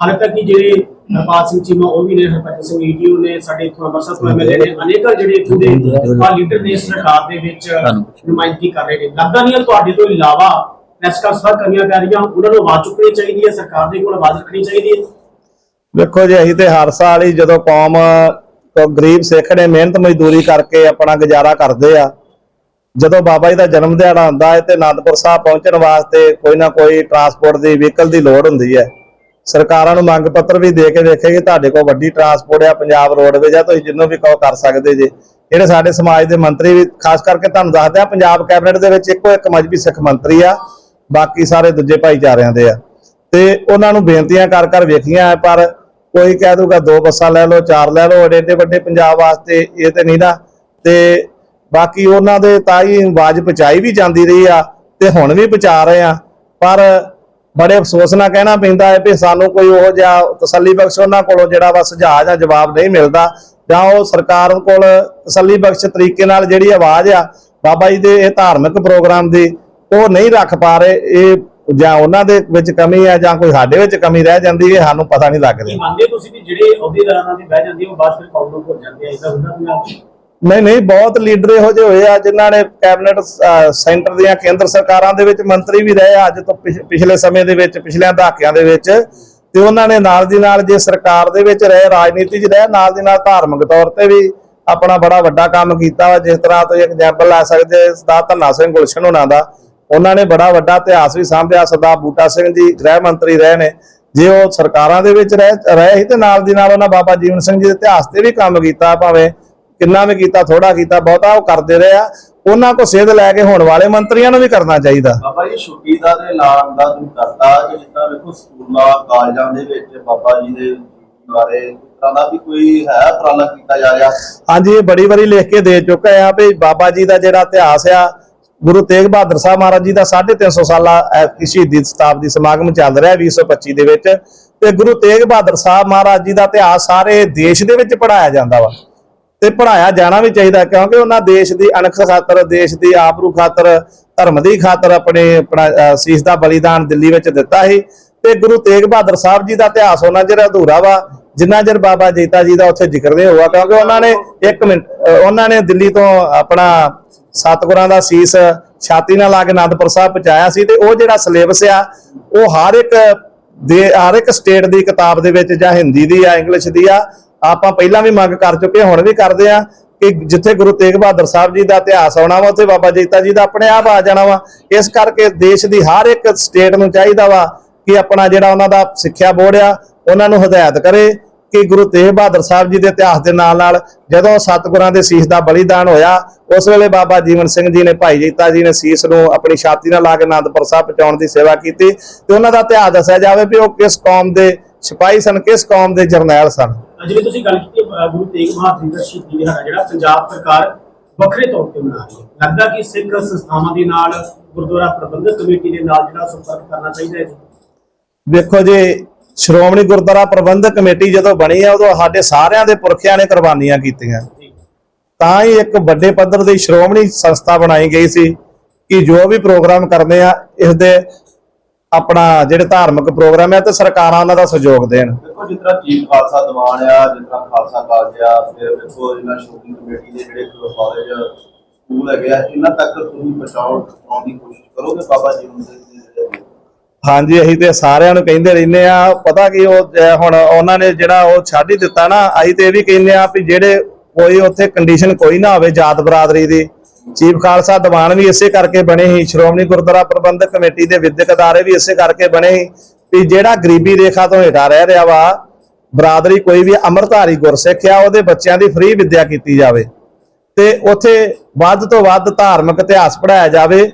ਹਾਲੇ ਤੱਕ ਕਿ ਜਿਹੜੇ ਹਰਪਾਲ ਸਿੰਘ ਚੀਮਾ ਉਹ ਵੀ ਨੇ ਹਰਪਾਲ ਸਿੰਘ ਈਟੀਓ ਨੇ ਸਾਡੇ ਇਥੋਂ ਅੰਮ੍ਰਿਤਸਰ ਤੋਂ ਐਮਐਲਏ ਨੇ ਅਨੇਕਾਂ ਜਿਹੜੇ ਇੱਥੋਂ ਦੇ ਲੀਡਰ ਨੇ ਇਸ ਸਰਕਾਰ ਦੇ ਵਿੱਚ ਨੁਮਾਇੰਦਗੀ ਕਰ ਰਹੇ ਨੇ। ਲੱਗਦਾ ਨਹੀਂ ਤੁਹਾਡੇ ਤੋਂ ਇਲਾਵਾ ਪ੍ਰੈਸ ਕਾਨਫਰੰਸ ਕਰਨੀਆਂ ਪੈ ਰਹੀਆਂ, ਉਹਨਾਂ ਨੂੰ ਆਵਾਜ਼ ਚੁੱਕਣੀ ਚਾਹੀਦੀ ਹੈ, ਸਰਕਾਰ ਦੇ ਕੋਲ ਆਵਾਜ਼ ਰੱਖਣੀ ਚਾਹੀਦੀ ਹੈ। ਵੇਖੋ ਜੀ, ਅਸੀਂ ਤੇ ਹਰ ਸਾਲ ਹੀ ਜਦੋਂ ਕੌਮ ਗਰੀਬ ਸਿੱਖ ਨੇ ਮਿਹਨਤ ਮਜ਼ਦੂਰੀ ਕਰਕੇ ਆਪਣਾ ਗੁਜ਼ਾਰਾ ਕਰਦੇ ਆ, ਜਦੋਂ ਬਾਬਾ ਜੀ ਦਾ ਜਨਮ ਦਿਹਾੜਾ ਹੁੰਦਾ ਹੈ ਤੇ ਅਨੰਦਪੁਰ ਸਾਹਿਬ ਪਹੁੰਚਣ ਵਾਸਤੇ ਕੋਈ ਨਾ ਕੋਈ ਟਰਾਂਸਪੋਰਟ ਦੀ ਵਹੀਕਲ ਦੀ ਲੋੜ ਹੁੰਦੀ ਹੈ। ਸਰਕਾਰਾਂ ਨੂੰ ਮੰਗ ਪੱਤਰ ਵੀ ਦੇ ਕੇ ਵੇਖੇ ਤੁਹਾਡੇ ਕੋਲ ਵੱਡੀ ਟਰਾਂਸਪੋਰਟ ਆ, ਪੰਜਾਬ ਰੋਡਵੇਜ ਆ, ਤੁਸੀਂ ਜਿੰਨੂੰ ਵੀ ਕਹੋ ਕਰ ਸਕਦੇ ਜੇ। ਜਿਹੜੇ ਸਾਡੇ ਸਮਾਜ ਦੇ ਮੰਤਰੀ ਵੀ, ਖਾਸ ਕਰਕੇ ਤੁਹਾਨੂੰ ਦੱਸਦੇ ਆ, ਪੰਜਾਬ ਕੈਬਨਿਟ ਦੇ ਵਿੱਚ ਇੱਕੋ ਇੱਕ ਮਜਬੀ ਸਿੱਖ ਮੰਤਰੀ ਆ ਬਾਕੀ ਸਾਰੇ ਦੂਜੇ ਭਾਈਚਾਰਿਆਂ ਦੇ ਆ। ਤੇ ਉਹਨਾਂ ਨੂੰ ਬੇਨਤੀਆਂ ਕਰ ਕਰ ਵੇਖੀਆਂ ਹੈ, ਪਰ ਕੋਈ ਕਹਿ ਦੂਗਾ ਦੋ ਬੱਸਾਂ ਲੈ ਲਓ ਚਾਰ ਲੈ ਲਓ ਏਡੇ ਏਡੇ ਵੱਡੇ ਪੰਜਾਬ ਵਾਸਤੇ ਇਹ ਤੇ ਨਹੀਂ ਨਾ। ਤੇ ਬਾਕੀ ਉਹਨਾਂ ਦੇ ਤਾਂ ਹੀ ਆਵਾਜ਼ ਪਹੁੰਚਾਈ ਵੀ ਜਾਂਦੀ ਰਹੀ ਆ ਤੇ ਹੁਣ ਵੀ ਪਹੁੰਚਾ ਰਹੇ ਆ। ਪਰ ਬੜੇ ਅਫਸੋਸ ਨਾਲ ਕਹਿਣਾ ਪੈਂਦਾ ਹੈ ਵੀ ਸਾਨੂੰ ਕੋਈ ਉਹ ਜਿਹਾ ਤਸੱਲੀ ਬਖਸ਼ ਉਹਨਾਂ ਕੋਲੋਂ ਜਿਹੜਾ ਵਾ ਸੁਝਾਅ ਜਾਂ ਜਵਾਬ ਨਹੀਂ ਮਿਲਦਾ ਜਾਂ ਉਹ ਸਰਕਾਰ ਕੋਲ ਤਸੱਲੀ ਬਖਸ਼ ਤਰੀਕੇ ਨਾਲ ਜਿਹੜੀ ਆਵਾਜ਼ ਆ ਬਾਬਾ ਜੀ ਦੇ ਇਹ ਧਾਰਮਿਕ ਪ੍ਰੋਗਰਾਮ ਦੀ ਉਹ ਨਹੀਂ ਰੱਖ ਪਾ ਰਹੇ ਇਹ ਜਾਂ ਉਹਨਾਂ ਦੇ ਵਿੱਚ ਕਮੀ ਹੈ ਜਾਂ ਕੋਈ ਸਾਡੇ ਵਿੱਚ ਕਮੀ ਰਹਿ ਜਾਂਦੀ ਹੈ ਸਾਨੂੰ ਪਤਾ ਨਹੀਂ ਲੱਗ ਕੀ ਰਿਹਾ ਮੰਨਦੇ ਤੁਸੀਂ ਵੀ ਜਿਹੜੇ ਅਹੁਦੇਦਾਰਾਂ ਦੇ ਬਹਿ ਜਾਂਦੇ ਉਹ ਬਾਅਦ ਫਿਰ ਭੁੱਲ ਜਾਂਦੇ ਆ ਇਹਦਾ ਹੁੰਦਾ? ਨਹੀਂ ਨਹੀਂ ਬਹੁਤ ਲੀਡਰ ਇਹੋ ਜਿਹੇ ਹੋਏ ਆ ਜਿਨ੍ਹਾਂ ਨੇ ਕੈਬਨਿਟ ਸੈਂਟਰ ਦੀਆਂ ਕੇਂਦਰ ਸਰਕਾਰਾਂ ਦੇ ਵਿੱਚ ਮੰਤਰੀ ਵੀ ਰਹੇ ਆ ਅੱਜ ਤੋਂ ਪਿਛ- ਪਿਛਲੇ ਸਮੇਂ ਦੇ ਵਿੱਚ ਪਿਛਲੇ ਦਹਾਕਿਆਂ ਦੇ ਵਿੱਚ ਤੇ ਉਹਨਾਂ ਨੇ ਨਾਲ ਦੀ ਨਾਲ ਜੇ ਸਰਕਾਰ ਦੇ ਵਿੱਚ ਰਹੇ ਰਾਜਨੀਤੀ 'ਚ ਰਹੇ ਨਾਲ ਦੀ ਨਾਲ ਧਾਰਮਿਕ ਤੌਰ ਤੇ ਵੀ ਆਪਣਾ ਬੜਾ ਵੱਡਾ ਕੰਮ ਕੀਤਾ ਵਾ ਜਿਸ ਤਰ੍ਹਾਂ ਤੁਸੀਂ ਐਗਜ਼ਾਮਪਲ ਲੈ ਸਕਦੇ ਸਰਦਾਰ ਧੰਨਾ ਸਿੰਘ ਗੁਲਸ਼ਨ ਹੋਣਾ ਦਾ ਉਹਨਾਂ ਨੇ ਬੜਾ ਵੱਡਾ ਇਤਿਹਾਸ ਵੀ ਸਾਂਭਿਆ ਸਰਦਾਰ ਬੂਟਾ ਸਿੰਘ ਜੀ ਗ੍ਰਹਿ ਮੰਤਰੀ ਰਹੇ ਨੇ। ਜੇ ਉਹ ਸਰਕਾਰਾਂ ਦੇ ਵਿੱਚ ਰਹਿ ਰਹੇ ਸੀ ਤੇ ਨਾਲ ਦੀ ਨਾਲ ਉਹਨਾਂ ਬਾਬਾ ਜੀਵਨ ਸਿੰਘ ਜੀ ਦੇ ਇਤਿਹਾਸ ਤੇ ਵੀ ਕੰਮ ਕੀਤਾ ਭਾਵੇਂ ਕਿੰਨਾ ਵੀ ਕੀਤਾ ਥੋੜਾ ਕੀਤਾ ਬਹੁਤਾ ਉਹ ਕਰਦੇ ਰਹੇ ਆ। ਉਹਨਾਂ ਕੋ ਸੇਧ ਲੈ ਕੇ ਹੋਣ ਵਾਲੇ ਮੰਤਰੀਆਂ ਨੂੰ ਵੀ ਕਰਨਾ ਚਾਹੀਦਾ। ਬਾਬਾ ਜੀ ਛੁੱਟੀ ਦਾ ਤੇ ਐਲਾਨ ਦਾ ਤੁਸੀਂ ਕਰਤਾ ਕਿ ਜਿੱਦਾਂ ਵੇਖੋ ਸਕੂਲਾਂ ਕਾਲਜਾਂ ਦੇ ਵਿੱਚ ਬਾਬਾ ਜੀ ਦੇ ਬਾਰੇ ਤਰ੍ਹਾਂ ਦਾ ਵੀ ਕੋਈ ਹੈ ਉਪਰਾਲਾ ਕੀਤਾ ਜਾ ਰਿਹਾ? ਹਾਂਜੀ ਇਹ ਬੜੀ ਵਾਰੀ ਲਿਖ ਕੇ ਦੇ ਚੁੱਕਾ ਆ ਵੀ ਬਾਬਾ ਜੀ ਦਾ ਜਿਹੜਾ ਇਤਿਹਾਸ ਆ ਗੁਰੂ ਤੇਗ ਬਹਾਦਰ ਸਾਹਿਬ ਮਹਾਰਾਜ ਜੀ ਦਾ 350 ਸਾਲਾ ਐਤਕੀ ਸ਼ਹੀਦੀ ਸ਼ਤਾਬਦੀ ਸਮਾਗਮ ਚੱਲ ਰਿਹਾ 2025 ਦੇ ਵਿੱਚ। ਤੇ ਗੁਰੂ ਤੇਗ ਬਹਾਦਰ ਸਾਹਿਬ ਮਹਾਰਾਜ ਜੀ ਦਾ ਇਤਿਹਾਸ ਸਾਰੇ ਦੇਸ਼ ਦੇ ਵਿੱਚ ਪੜਾਇਆ ਜਾਂਦਾ ਵਾ। ਤੇ ਪੜਾਇਆ ਜਾਣਾ ਵੀ ਚਾਹੀਦਾ, ਕਿਉਂਕਿ ਉਹਨਾਂ ਦੇਸ਼ ਦੀ ਅਣਖ ਖਾਤਰ, ਦੇਸ਼ ਦੀ ਆਬਰੂ ਖਾਤਰ, ਧਰਮ ਦੀ ਖਾਤਰ ਆਪਣੇ, ਆਪਣਾ ਸੀਸ ਦਾ ਬਲੀਦਾਨ ਦਿੱਲੀ ਵਿੱਚ ਦਿੱਤਾ ਸੀ। ਤੇ ਗੁਰੂ ਤੇਗ ਬਹਾਦਰ ਸਾਹਿਬ ਜੀ ਦਾ ਇਤਿਹਾਸ ਉਹਨਾਂ ਜਿਹੜਾ ਅਧੂਰਾ ਵਾ। ਜਿੰਨਾ ਚਿਰ ਬਾਬਾ ਜੀਤਾ ਜੀ ਦਾ ਉੱਥੇ ਜ਼ਿਕਰ ਨਹੀਂ ਹੋਇਆ ਕਿਉਂਕਿ ਉਹਨਾਂ ਨੇ ਇੱਕ ਮਿੰਟ ਉਹਨਾਂ ਨੇ ਦਿੱਲੀ ਤੋਂ ਆਪਣਾ ਸਤਿਗੁਰਾਂ ਦਾ ਸੀਸ ਛਾਤੀ ਨਾਲ ਲਾ ਕੇ ਅਨੰਦਪੁਰ ਸਾਹਿਬ ਪਹੁੰਚਾਇਆ ਸੀ ਤੇ ਉਹ ਜਿਹੜਾ ਸਿਲੇਬਸ ਆ, ਉਹ ਹਰ ਇੱਕ ਦੇ, ਹਰ ਇੱਕ ਸਟੇਟ ਦੀ ਕਿਤਾਬ ਦੇ ਵਿੱਚ ਜਾਂ ਹਿੰਦੀ ਦੀ ਆ ਇੰਗਲਿਸ਼ ਦੀ ਆ, ਆਪਾਂ ਪਹਿਲਾਂ ਵੀ ਮੰਗ ਕਰ ਚੁੱਕੇ ਹੁਣ ਵੀ ਕਰਦੇ ਆ ਕਿ ਜਿੱਥੇ ਗੁਰੂ ਤੇਗ ਬਹਾਦਰ ਸਾਹਿਬ ਜੀ ਦਾ ਇਤਿਹਾਸ ਆਉਣਾ ਵਾ, ਉੱਥੇ ਬਾਬਾ ਜੀਤਾ ਜੀ ਦਾ ਆਪਣੇ ਆਪ ਆ ਜਾਣਾ ਵਾ। ਇਸ ਕਰਕੇ ਦੇਸ਼ ਦੀ ਹਰ ਇੱਕ ਸਟੇਟ ਨੂੰ ਚਾਹੀਦਾ ਵਾ ਕਿ ਆਪਣਾ ਜਿਹੜਾ ਉਹਨਾਂ ਦਾ ਸਿੱਖਿਆ ਬੋਰਡ ਆ ਉਹਨਾਂ ਨੂੰ ਹਦਾਇਤ ਕਰੇ ਕਿ ਗੁਰੂ ਤੇਗ ਬਹਾਦਰ ਸਾਹਿਬ ਜੀ ਦੇ ਇਤਿਹਾਸ ਦੇ ਨਾਲ ਨਾਲ ਜਦੋਂ ਸਤਿਗੁਰਾਂ ਦੇ ਸੀਸ ਦਾ ਬਲੀਦਾਨ ਹੋਇਆ ਉਸ ਵੇਲੇ ਬਾਬਾ ਜੀਵਨ ਸਿੰਘ ਜੀ ਨੇ ਭਾਈ ਜੀਤਾ ਜੀ ਨੇ ਸੀਸ ਨੂੰ ਆਪਣੀ ਛਾਤੀ ਨਾਲ ਲਾ ਕੇ ਆਨੰਦਪੁਰ ਸਾਹਿਬ ਪਹੁੰਚਾਉਣ ਦੀ ਸੇਵਾ ਕੀਤੀ ਤੇ ਉਹਨਾਂ ਦਾ ਇਤਿਹਾਸ ਦੱਸਿਆ ਜਾਵੇ ਵੀ ਉਹ ਕਿਸ ਕੌਮ ਦੇ ਸਿਪਾਹੀ ਸਨ ਕਿਸ ਕੌਮ ਦੇ ਜਰਨੈਲ ਸਨ। ਜਿਵੇਂ ਤੁਸੀਂ ਗੱਲ ਕੀਤੀ ਗੁਰੂ ਤੇਗ ਬਹਾਦਰ ਜੀ ਦਾ ਸ਼ਹੀਦੀ ਦਿਹਾੜਾ ਜਿਹੜਾ ਪੰਜਾਬ ਸਰਕਾਰ ਵੱਖਰੇ ਤੌਰ ਤੇ ਮਨਾ ਰਹੀ ਹੈ। ਲੱਗਦਾ ਕਿ ਸਿੱਖ ਸੰਸਥਾਵਾਂ ਦੇ ਨਾਲ ਗੁਰਦੁਆਰਾ ਪ੍ਰਬੰਧਕ ਕਮੇਟੀ ਦੇ ਨਾਲ ਜਿਹੜਾ ਸੰਪਰਕ ਕਰਨਾ ਚਾਹੀਦਾ ਹੈ ਵੇਖੋ ਜੀ ਸ਼੍ਰੋਮਣੀ ਗੁਰਦੁਆਰਾ ਪ੍ਰਬੰਧਕ ਕਮੇਟੀ ਜਦੋਂ ਬਣੀ ਆ ਉਦੋਂ ਸਾਡੇ ਸਾਰਿਆਂ ਦੇ ਪੁਰਖਿਆਂ ਨੇ ਕੁਰਬਾਨੀਆਂ ਕੀਤੀਆਂ। ਤਾਂ ਹੀ ਇੱਕ ਵੱਡੇ ਪੱਧਰ ਦੀ ਸ਼੍ਰੋਮਣੀ ਸੰਸਥਾ ਬਣਾਈ ਗਈ ਸੀ ਕਿ ਜੋ ਵੀ ਪ੍ਰੋਗਰਾਮ ਕਰਦੇ ਆ ਇਸ ਦੇ ਆਪਣਾ ਜਿਹੜੇ ਧਾਰਮਿਕ ਪ੍ਰੋਗਰਾਮ ਹੈ ਤੇ ਸਰਕਾਰਾਂ ਉਹਨਾਂ ਦਾ ਸਹਿਯੋਗ ਦੇਣ। ਦੇਖੋ ਜਿਸ ਤਰ੍ਹਾਂ ਚੀਫ ਖਾਲਸਾ ਦੀਵਾਨ ਆ ਜਿਸ ਤਰ੍ਹਾਂ ਖਾਲਸਾ ਕਾਲਜ ਆ ਫਿਰ ਵੇਖੋ ਇਹਨਾਂ ਸ਼ੂਟਿੰਗ ਕਮੇਟੀ ਦੇ ਜਿਹੜੇ ਕਾਲਜ ਸਕੂਲ ਹੈਗੇ ਆ ਇਹਨਾਂ ਤੱਕ ਤੁਸੀਂ ਪਹੁੰਚਾਉਣ ਦੀ ਕੋਸ਼ਿਸ਼ ਕਰੋਗੇ ਬਾਬਾ ਜੀ ਦੇ ਜਿਹੜੇ ਹਾਂਜੀ, ਅਸੀਂ ਤੇ ਸਾਰਿਆਂ ਨੂੰ ਕਹਿੰਦੇ ਰਹਿੰਦੇ ਆ ਪਤਾ ਕੀ ਉਹ ਹੁਣ ਉਹਨਾਂ ਨੇ ਜਿਹੜਾ ਉਹ ਛੱਡ ਹੀ ਦਿੱਤਾ ਨਾ, ਅਸੀਂ ਤੇ ਇਹ ਵੀ ਕਹਿੰਦੇ ਆ ਵੀ ਜਿਹੜੇ ਕੋਈ ਉੱਥੇ ਕੰਡੀਸ਼ਨ ਕੋਈ ਨਾ ਹੋਵੇ ਜਾਤ ਬਰਾਦਰੀ ਦੀ। ਚੀਫ ਖਾਲਸਾ ਦੀਵਾਨ ਵੀ ਇਸੇ ਕਰਕੇ ਬਣੇ ਸੀ, ਸ਼੍ਰੋਮਣੀ ਗੁਰਦੁਆਰਾ ਪ੍ਰਬੰਧਕ ਕਮੇਟੀ ਦੇ ਵਿਦਿਅਕ ਅਦਾਰੇ ਵੀ ਇਸੇ ਕਰਕੇ ਬਣੇ ਸੀ ਵੀ ਜਿਹੜਾ ਗਰੀਬੀ ਰੇਖਾ ਤੋਂ ਹੇਠਾਂ ਰਹਿ ਰਿਹਾ ਵਾ, ਬਰਾਦਰੀ ਕੋਈ ਵੀ ਅੰਮ੍ਰਿਤਧਾਰੀ ਗੁਰਸਿੱਖ ਆ, ਉਹਦੇ ਬੱਚਿਆਂ ਦੀ ਫ੍ਰੀ ਵਿੱਦਿਆ ਕੀਤੀ ਜਾਵੇ। ਤੇ ਉੱਥੇ ਵੱਧ ਤੋਂ ਵੱਧ ਧਾਰਮਿਕ ਇਤਿਹਾਸ ਪੜਾਇਆ ਜਾਵੇ।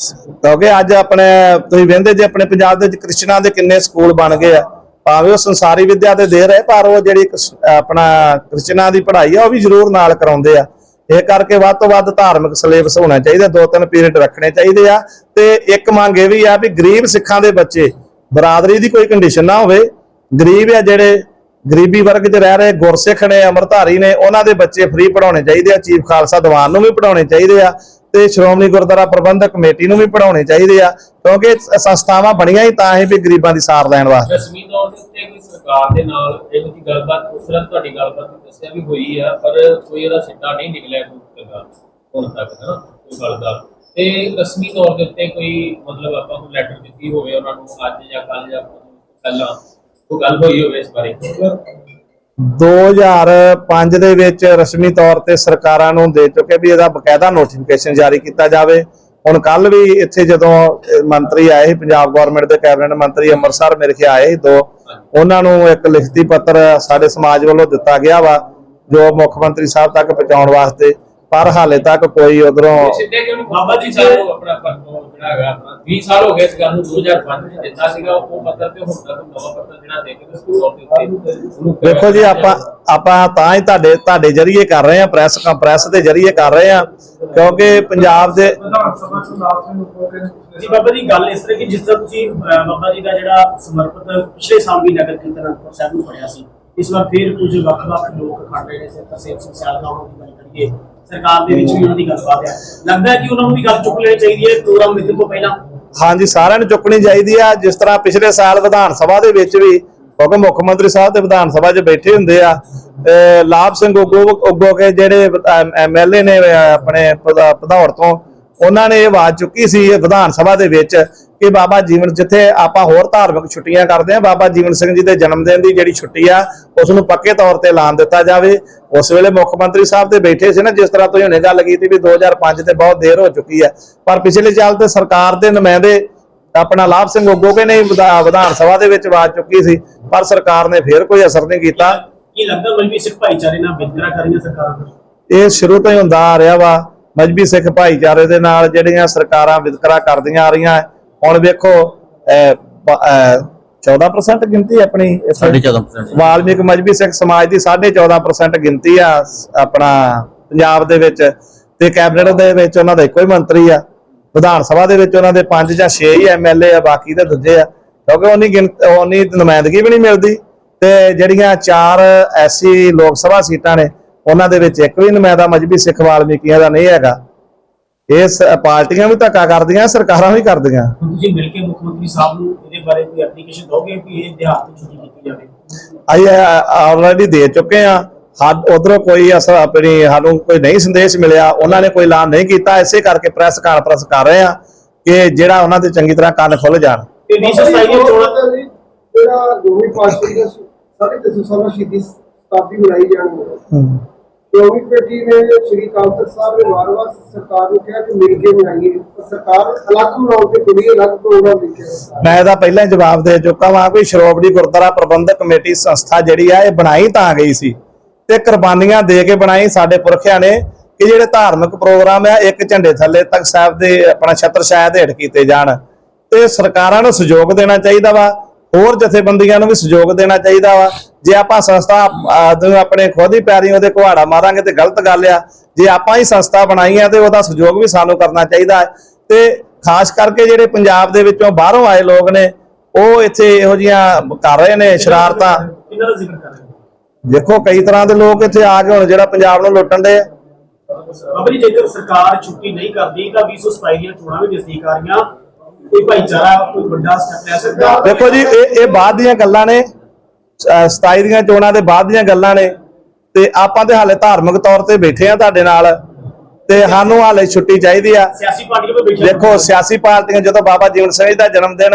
ਕਿਉਂਕਿ ਅੱਜ ਆਪਣੇ, ਤੁਸੀਂ ਵੇਖਦੇ ਜੇ ਆਪਣੇ ਪੰਜਾਬ ਦੇ ਵਿੱਚ ਕ੍ਰਿਸਚਨਾਂ ਦੇ ਕਿੰਨੇ ਸਕੂਲ ਬਣ ਗਏ ਆ, ਭਾਵੇਂ ਉਹ ਸੰਸਾਰੀ ਵਿੱਦਿਆ ਤੇ ਦੇ ਰਹੇ ਪਰ ਉਹ ਜਿਹੜੀ ਆਪਣਾ ਕ੍ਰਿਸਚਨਾਂ ਦੀ ਪੜ੍ਹਾਈ ਆ, ਉਹ ਵੀ ਜ਼ਰੂਰ ਨਾਲ ਕਰਾਉਂਦੇ ਆ। ਇਹ ਕਰਕੇ ਵੱਧ ਤੋਂ ਵੱਧ ਧਾਰਮਿਕ ਸਿਲੇਬਸ ਹੋਣਾ ਚਾਹੀਦਾ, ਦੋ ਤਿੰਨ ਪੀਰੀਅਡ ਰੱਖਣੇ ਚਾਹੀਦੇ ਆ, ਤੇ ਇੱਕ ਮੰਗ ਇਹ ਵੀ ਆ ਵੀ ਗਰੀਬ ਸਿੱਖਾਂ ਦੇ ਬੱਚੇ ਬਰਾਦਰੀ ਦੀ ਕੋਈ ਕੰਡੀਸ਼ਨ ਨਾ ਹੋਵੇ, ਗਰੀਬ ਆ ਜਿਹੜੇ ਗਰੀਬੀ ਵਰਗ 'ਚ ਰਹਿ ਰਹੇ, ਗੁਰਸਿੱਖ ਨੇ ਅਮਰਧਾਰੀ ਨੇ, ਉਹਨਾਂ ਦੇ ਬੱਚੇ ਫ੍ਰੀ ਪੜਾਉਣੇ ਚਾਹੀਦੇ ਆ, ਚੀਫ ਖਾਲਸਾ ਦੀਵਾਨ ਨੂੰ ਵੀ ਪੜਾਉਣੇ ਚਾਹੀਦੇ ਆ ਤੇ ਸ਼੍ਰੋਮਣੀ ਗੁਰਦੁਆਰਾ ਪ੍ਰਬੰਧਕ ਕਮੇਟੀ ਨੂੰ ਵੀ ਪੜਾਉਣੇ ਚਾਹੀਦੇ ਆ, ਕਿਉਂਕਿ ਸੰਸਥਾਵਾਂ ਬਣੀਆਂ ਹੀ ਤਾਂ ਹੀ ਵੀ ਗਰੀਬਾਂ ਦੀ ਸਾਰ ਲੈਣ ਵਾਸਤੇ। ਰਸਮੀ ਤੌਰ ਦੇ ਉੱਤੇ ਕੋਈ ਸਰਕਾਰ ਦੇ ਨਾਲ ਇਹੋ ਜਿਹੀ ਗੱਲਬਾਤ, ਉਸ ਤਰ੍ਹਾਂ ਤੁਹਾਡੀ ਗੱਲਬਾਤ ਦੱਸਿਆ ਵੀ ਹੋਈ ਆ, ਪਰ ਕੋਈ ਇਹਦਾ ਸਿੱਟਾ ਨਹੀਂ ਨਿਕਲਿਆ ਕੋਈ ਗੱਲ ਹੁਣ ਤੱਕ ਹੈ ਨਾ ਕੋਈ ਗੱਲ ਤੇ ਰਸਮੀ ਤੌਰ ਦੇ ਉੱਤੇ ਕੋਈ ਮਤਲਬ ਆਪਾਂ ਨੂੰ ਲੈਟਰ ਦਿੱਤੀ ਹੋਵੇ ਉਹਨਾਂ ਨੂੰ ਅੱਜ ਜਾਂ ਕੱਲ ਜਾਂ ਪਹਿਲਾਂ, ਕੋਈ ਗੱਲ ਹੋਈ ਹੋਵੇ ਇਸ ਬਾਰੇ? 2005 ਦੇ ਵਿੱਚ ਰਸਮੀ ਤੌਰ ਤੇ ਸਰਕਾਰਾਂ ਨੂੰ ਦੇ ਚੁੱਕੇ ਵੀ ਇਹਦਾ ਬਕਾਇਦਾ ਨੋਟੀਫਿਕੇਸ਼ਨ ਜਾਰੀ ਕੀਤਾ ਜਾਵੇ। ਹੁਣ ਕੱਲ ਵੀ ਇੱਥੇ ਜਦੋਂ ਮੰਤਰੀ ਆਏ ਸੀ, ਪੰਜਾਬ ਗਵਰਨਮੈਂਟ ਦੇ ਕੈਬਨਿਟ ਮੰਤਰੀ ਅੰਮ੍ਰਿਤਸਰ ਮੇਰੇ ਖਿਆਲ ਆਏ ਸੀ ਦੋ, ਉਹਨਾਂ ਨੂੰ ਇੱਕ ਲਿਖਤੀ ਪੱਤਰ ਸਾਡੇ ਸਮਾਜ ਵੱਲੋਂ ਦਿੱਤਾ ਗਿਆ ਵਾ, ਜੋ ਮੁੱਖ ਮੰਤਰੀ ਸਾਹਿਬ ਤੱਕ ਪਹੁੰਚਾਉਣ ਵਾਸਤੇ। ਪਰ ਹਾਲੇ ਤੱਕ ਕੋਈ ਉਧਰੋਂ ਸਿੱਧੇ ਕਿਉਂ ਨਹੀਂ? ਬਾਬਾ ਜੀ ਸਾਹਿਬ ਆਪਣਾ ਜਿਹੜਾ ਹੈਗਾ ਆਪਣਾ। 20 ਸਾਲ ਹੋ ਗਏ ਇਸ ਗੱਲ ਨੂੰ 2005 ਚ ਦਿੱਤਾ ਸੀਗਾ। ਉਹ ਪੱਤਰ ਤੇ ਹੁਣ ਤੱਕ ਨਵਾਂ ਪੱਤਰ ਜਿਹੜਾ ਦੇ ਕੇ ਤੇ ਸਕੂਲ ਦੇ ਉੱਤੇ ਉਹਨੂੰ ਦੇਖੋ ਜੀ ਆਪਾਂ ਆਪਾਂ ਤਾਂ ਹੀ ਤੁਹਾਡੇ ਤੁਹਾਡੇ ਜਰੀਏ ਕਰ ਰਹੇ ਆ ਪ੍ਰੈਸ ਪ੍ਰੈਸ ਦੇ ਜਰੀਏ ਕਰ ਰਹੇ ਆ ਕਿਉਂਕਿ ਪੰਜਾਬ ਦੇ ਜੀ ਬਾਬਾ ਜੀ ਗੱਲ ਇਸ ਤਰ੍ਹਾਂ ਕਿ ਜਿਸ ਤਰ੍ਹਾਂ ਤੁਸੀਂ ਬਾਬਾ ਜੀ ਦਾ ਜਿਹੜਾ ਸਮਰਪਿਤ ਪਿਛਲੇ ਸਾਲ ਵੀ ਨਗਰ ਕੀਰਤਨ ਅਨੰਦਪੁਰ ਸਾਹਿਬ ਨੂੰ ਪੜਿਆ ਸੀ ਇਸ ਵਾਰ ਫਿਰ ਕੁਝ ਵੱਖ-ਵੱਖ ਲੋਕ ਖੜ ਰਹੇ ਨੇ ਸੇ ਤਰਸੇਮ ਸਿੰਘ ਸਿਆਲਗਾ ਉਹਨਾਂ ਦੀ ਗੱਲ ਕਰੀਏ। ਸਰਕਾਰ ਦੇ ਵਿੱਚ ਵੀ ਉਹਨਾਂ ਦੀ ਗੱਲਬਾਤ ਹੈ ਲੱਗਦਾ ਹੈ ਕਿ ਉਹਨਾਂ ਨੂੰ ਵੀ ਗੱਲ ਚੁੱਕ ਲੈਣੀ ਚਾਹੀਦੀ ਹੈ ਪ੍ਰੋਗਰਾਮ ਮਿੱਥਣ ਤੋਂ ਪਹਿਲਾਂ। ਹਾਂਜੀ, ਸਾਰਿਆਂ ਨੂੰ ਚੁੱਕਣੀ ਚਾਹੀਦੀ ਆ। ਜਿਸ ਤਰ੍ਹਾਂ ਪਿਛਲੇ ਸਾਲ ਵਿਧਾਨ ਸਭਾ ਦੇ ਵਿੱਚ ਵੀ ਕਿਉਂਕਿ ਮੁੱਖ ਮੰਤਰੀ ਸਾਹਿਬ ਤੇ ਵਿਧਾਨ ਸਭਾ 'ਚ ਬੈਠੇ ਹੁੰਦੇ ਆ, ਤੇ ਲਾਭ ਸਿੰਘ ਉਗੋ ਉਗੋ ਕੇ ਜਿਹੜੇ ਐਮਐਲਏ ਨੇ ਆਪਣੇ ਭਦਾ- ਤੋਂ ਉਹਨਾਂ ਨੇ ਇਹ ਆਵਾਜ਼ ਚੁੱਕੀ ਸੀ ਇਹ ਵਿਧਾਨ ਸਭਾ ਦੇ ਵਿੱਚ ਕਿ ਬਾਬਾ ਜੀਵਨ ਜਿੱਥੇ ਆਪਾਂ ਹੋਰ ਧਾਰਮਿਕ ਛੁੱਟੀਆਂ ਕਰਦੇ ਆ ਬਾਬਾ ਜੀਵਨ ਸਿੰਘ ਜੀ ਦੇ ਜਨਮ ਦਿਨ ਦੀ ਜਿਹੜੀ ਛੁੱਟੀ ਆ ਉਸ ਨੂੰ ਪੱਕੇ ਤੌਰ ਤੇ ਐਲਾਨ ਦਿੱਤਾ ਜਾਵੇ। ਉਸ ਵੇਲੇ ਮੁੱਖ ਮੰਤਰੀ ਸਾਹਿਬ ਤੇ ਬੈਠੇ ਸੀ ਨਾ ਜਿਸ ਤਰ੍ਹਾਂ ਤੁਸੀਂ ਹੁਣੇ ਗੱਲ ਕੀਤੀ ਵੀ 2005 ਤੇ ਬਹੁਤ ਦੇਰ ਹੋ ਚੁੱਕੀ ਆ ਪਰ ਪਿਛਲੇ ਸਾਲ ਤੇ ਸਰਕਾਰ ਦੇ ਨੁਮਾਇੰਦੇ ਆਪਣਾ ਲਾਭ ਸਿੰਘ ਉਗੋਕੇ ਨੇ ਹੀ ਵਿਧਾ- ਵਿਧਾਨ ਸਭਾ ਦੇ ਵਿੱਚ ਆਵਾਜ਼ ਚੁੱਕੀ ਸੀ ਪਰ ਸਰਕਾਰ ਨੇ ਫੇਰ ਕੋਈ ਅਸਰ ਨਹੀਂ ਕੀਤਾ। ਕੀ ਲੱਗਦਾ ਮਲਵੀ ਸਿੱਖ ਭਾਈਚਾਰੇ ਨਾਲ ਵਿਤਕਰਾ ਕਰੀਆਂ ਸਰਕਾਰਾਂ ਨੇ ਇਹ ਸ਼ੁਰੂ ਤੋਂ ਹੀ ਹੁੰਦਾ ਆ ਰਿਹਾ ਵਾ। ਮਜਬੀ ਸਿੱਖ ਭਾਈਚਾਰੇ ਦੇ ਨਾਲ ਜਿਹੜੀਆਂ ਸਰਕਾਰਾਂ ਵਿਤਕਰਾ ਕਰਦੀਆਂ ਆ ਰਹੀਆਂ ਹੁਣ ਵੇਖੋ ਅਹ, ਪ- ਅਹ, 14% ਗਿਣਤੀ ਆਪਣੀ 14% ਵਾਲਮੀਕ ਮਜਬੀ ਸਿੱਖ ਸਮਾਜ ਦੀ 14.5% ਗਿਣਤੀ ਆ ਆਪਣਾ ਪੰਜਾਬ ਦੇ ਵਿੱਚ ਤੇ ਕੈਬਨਿਟ ਦੇ ਵਿੱਚ ਉਹਨਾਂ ਦਾ ਇੱਕੋ ਹੀ ਮੰਤਰੀ ਆ। ਵਿਧਾਨ ਸਭਾ ਦੇ ਵਿੱਚ ਉਹਨਾਂ ਦੇ 5 ਜਾਂ 6 ਹੀ ਐਮਐਲਏ ਆ ਬਾਕੀ ਤੇ ਦੂਜੇ ਆ। ਕਿਉਂਕਿ ਉਹਨੀ ਉਹਨੀ ਨੁਮਾਇੰਦਗੀ ਵੀ ਨਹੀਂ ਮਿਲਦੀ ਤੇ ਜਿਹੜੀਆਂ ਚਾਰ ਐਸੀ ਲੋਕ ਸਭਾ ਸੀਟਾਂ ਨੇ ਉਹਨਾਂ ਦੇ ਵਿੱਚ ਇੱਕ ਵੀ ਨੁਮਾਇੰਦਾ ਮਜਬੀ ਸਿੱਖ ਵਾਲਮੀਕੀਆਂ ਦਾ ਨਹੀਂ ਹੈਗਾ। ਇਹ ਸ- ਪਾਰਟੀਆਂ ਵੀ ਧੱਕਾ ਕਰਦੀਆਂ ਸਰਕਾਰਾਂ ਵੀ ਕਰਦੀਆਂ। ਤੁਸੀਂ ਮਿਲ ਕੇ ਮੁੱਖ ਮੰਤਰੀ ਸਾਹਿਬ ਨੂੰ ਇਹਦੇ ਬਾਰੇ ਕੋਈ ਐਪਲੀਕੇਸ਼ਨ ਦੋਗੇ ਕਿ ਇਹ ਦਿਹਾਤ ਛੁੱਟੀ ਕੀਤੀ ਜਾਵੇ? ਅਸੀਂ ਆਲਰੇਡੀ ਦੇ ਚੁੱਕੇ ਆ ਹੱਦ ਉਧਰੋਂ ਕੋਈ ਅਸਰ ਆਪਣੀ ਸਾਨੂੰ ਕੋਈ ਨਹੀਂ ਸੰਦੇਸ਼ ਮਿਲਿਆ। ਉਹਨਾਂ ਨੇ ਕੋਈ ਐਲਾਨ ਨਹੀਂ ਕੀਤਾ। ਇਸੇ ਕਰਕੇ ਪ੍ਰੈਸ ਕਾਨਫਰੰਸ ਕਰ ਰਹੇ ਆ ਕਿ ਜਿਹੜਾ ਉਹਨਾਂ ਦੇ ਚੰਗੀ ਤਰ੍ਹਾਂ ਕੰਨ ਖੁੱਲ ਜਾਣ। ਤੇ 2027 ਦੀਆਂ ਚੋਣਾਂ ਜਿਹੜਾ ਦੋਵੇਂ ਪਾਰਟੀ ਦਾ ਸਾਢੇ ਤਿੰਨ ਸੌ ਸਾਲਾ ਸ਼ਹੀਦੀ ਸਤਾਬਦੀ ਮਨਾਈ ਜਾਣੀ ਹੈ। ਕਿਉਂਕਿ ਪੇਟੀ ਨੇ ਸ਼੍ਰੀ ਅਕਾਲ ਸਾਹਿਬ ਨੇ ਵਾਰ-ਵਾਰ ਸਰਕਾਰ ਨੂੰ ਕਿਹਾ ਕਿ ਮਿਲ ਕੇ ਮਨਾਈਏ ਸਰਕਾਰ ਅਲੱਗ ਬਣਾਉਣ ਤੇ ਕੁੜੀ ਅਲੱਗ ਪ੍ਰੋਗਰਾਮ ਲਿਖਿਆ ਮੈਂ ਇਹਦਾ ਪਹਿਲਾਂ ਹੀ ਜਵਾਬ ਦੇ ਚੁੱਕਾ ਵਾਂ ਕੋਈ ਸ਼੍ਰੋਮਣੀ ਗੁਰਦੁਆਰਾ ਪ੍ਰਬੰਧਕ ਕਮੇਟੀ ਸੰਸਥਾ ਜਿਹੜੀ ਆ, ਇਹ ਬਣਾਈ ਤਾਂ ਗਈ ਸੀ ਤੇ ਕੁਰਬਾਨੀਆਂ ਦੇ ਕੇ ਬਣਾਈ ਸਾਡੇ ਪੁਰਖਿਆਂ ਨੇ ਕਿ ਜਿਹੜੇ ਧਾਰਮਿਕ ਪ੍ਰੋਗਰਾਮ ਆ, ਇੱਕ ਝੰਡੇ ਥੱਲੇ ਤੱਕ ਸਾਹਿਬ ਦੇ ਆਪਣਾ ਛਤਰ ਛਾਇਆ ਦੇ ਹੇਠ ਕੀਤੇ ਜਾਣ। ਤੇ ਸਰਕਾਰਾਂ ਨੂੰ ਸਹਿਯੋਗ ਦੇਣਾ ਚਾਹੀਦਾ ਵਾ, ਹੋਰ ਜਥੇਬੰਦੀਆਂ ਨੂੰ ਵੀ ਸਹਿਯੋਗ ਦੇਣਾ ਚਾਹੀਦਾ ਵਾ। ਜੇ ਆਪਾਂ ਸੰਸਥਾ ਆਪਣੇ ਖੁਦ ਹੀ ਪੈਰੀ ਉਹਦੇ ਕੁਹਾੜਾ ਮਾਰਾਂਗੇ ਤੇ ਗਲਤ ਗੱਲ ਆ ਜੇ ਆਪਾਂ ਹੀ ਸੰਸਥਾ ਬਣਾਈ ਆ ਤੇ ਉਹਦਾ ਸਹਿਯੋਗ ਵੀ ਸਾਨੂੰ ਕਰਨਾ ਚਾਹੀਦਾ ਹੈ। ਤੇ ਖਾਸ ਕਰਕੇ ਜਿਹੜੇ ਪੰਜਾਬ ਦੇ ਵਿੱਚੋਂ ਬਾਹਰੋਂ ਆਏ ਲੋਕ ਨੇ ਉਹ ਇੱਥੇ ਇਹੋ ਜੀਆਂ ਕਰ ਰਹੇ ਨੇ ਸ਼ਰਾਰਤਾਂ। ਇਹਨਾਂ ਦਾ ਜ਼ਿਕਰ ਕਰ ਰਹੇ ਹੋ ਦੇਖੋ ਕਈ ਤਰ੍ਹਾਂ ਦੇ ਲੋਕ ਇੱਥੇ ਆ ਕੇ ਹੁਣ ਜਿਹੜਾ ਪੰਜਾਬ ਨੂੰ ਲੁੱਟਣ ਦੇ ਬਾਬਾ ਜੀ ਜੇਕਰ ਸਰਕਾਰ ਛੁੱਟੀ ਨਹੀਂ ਕਰਦੀ ਤਾਂ 2027 ਦੀਆਂ ਚੋਣਾਂ ਵੀ ਨਜ਼ਦੀਕ ਆ ਰਹੀਆਂ। ਕੋਈ ਭਾਈਚਾਰਾ ਕੋਈ ਵੱਡਾ ਸਟੈਪ ਲੈ ਸਕਦਾ। ਦੇਖੋ ਜੀ ਇਹ ਇਹ ਬਾਅਦ ਦੀਆਂ ਗੱਲਾਂ ਨੇ। 27 ਦੀਆਂ ਚੋਣਾਂ ਦੇ ਬਾਅਦ ਦੀਆਂ ਗੱਲਾਂ ਨੇ ਤੇ ਆਪਾਂ ਤੇ ਹਾਲੇ ਧਾਰਮਿਕ ਤੌਰ ਤੇ ਬੈਠੇ ਆ ਤੁਹਾਡੇ ਨਾਲ ਤੇ ਸਾਨੂੰ ਹਾਲੇ ਛੁੱਟੀ ਚਾਹੀਦੀ ਆ। ਸਿਆਸੀ ਪਾਰਟੀਆਂ ਦੇਖੋ ਸਿਆਸੀ ਪਾਰਟੀਆਂ ਜਦੋਂ ਬਾਬਾ ਜੀਵਨ ਸਿੰਘ ਦਾ ਜਨਮ ਦਿਨ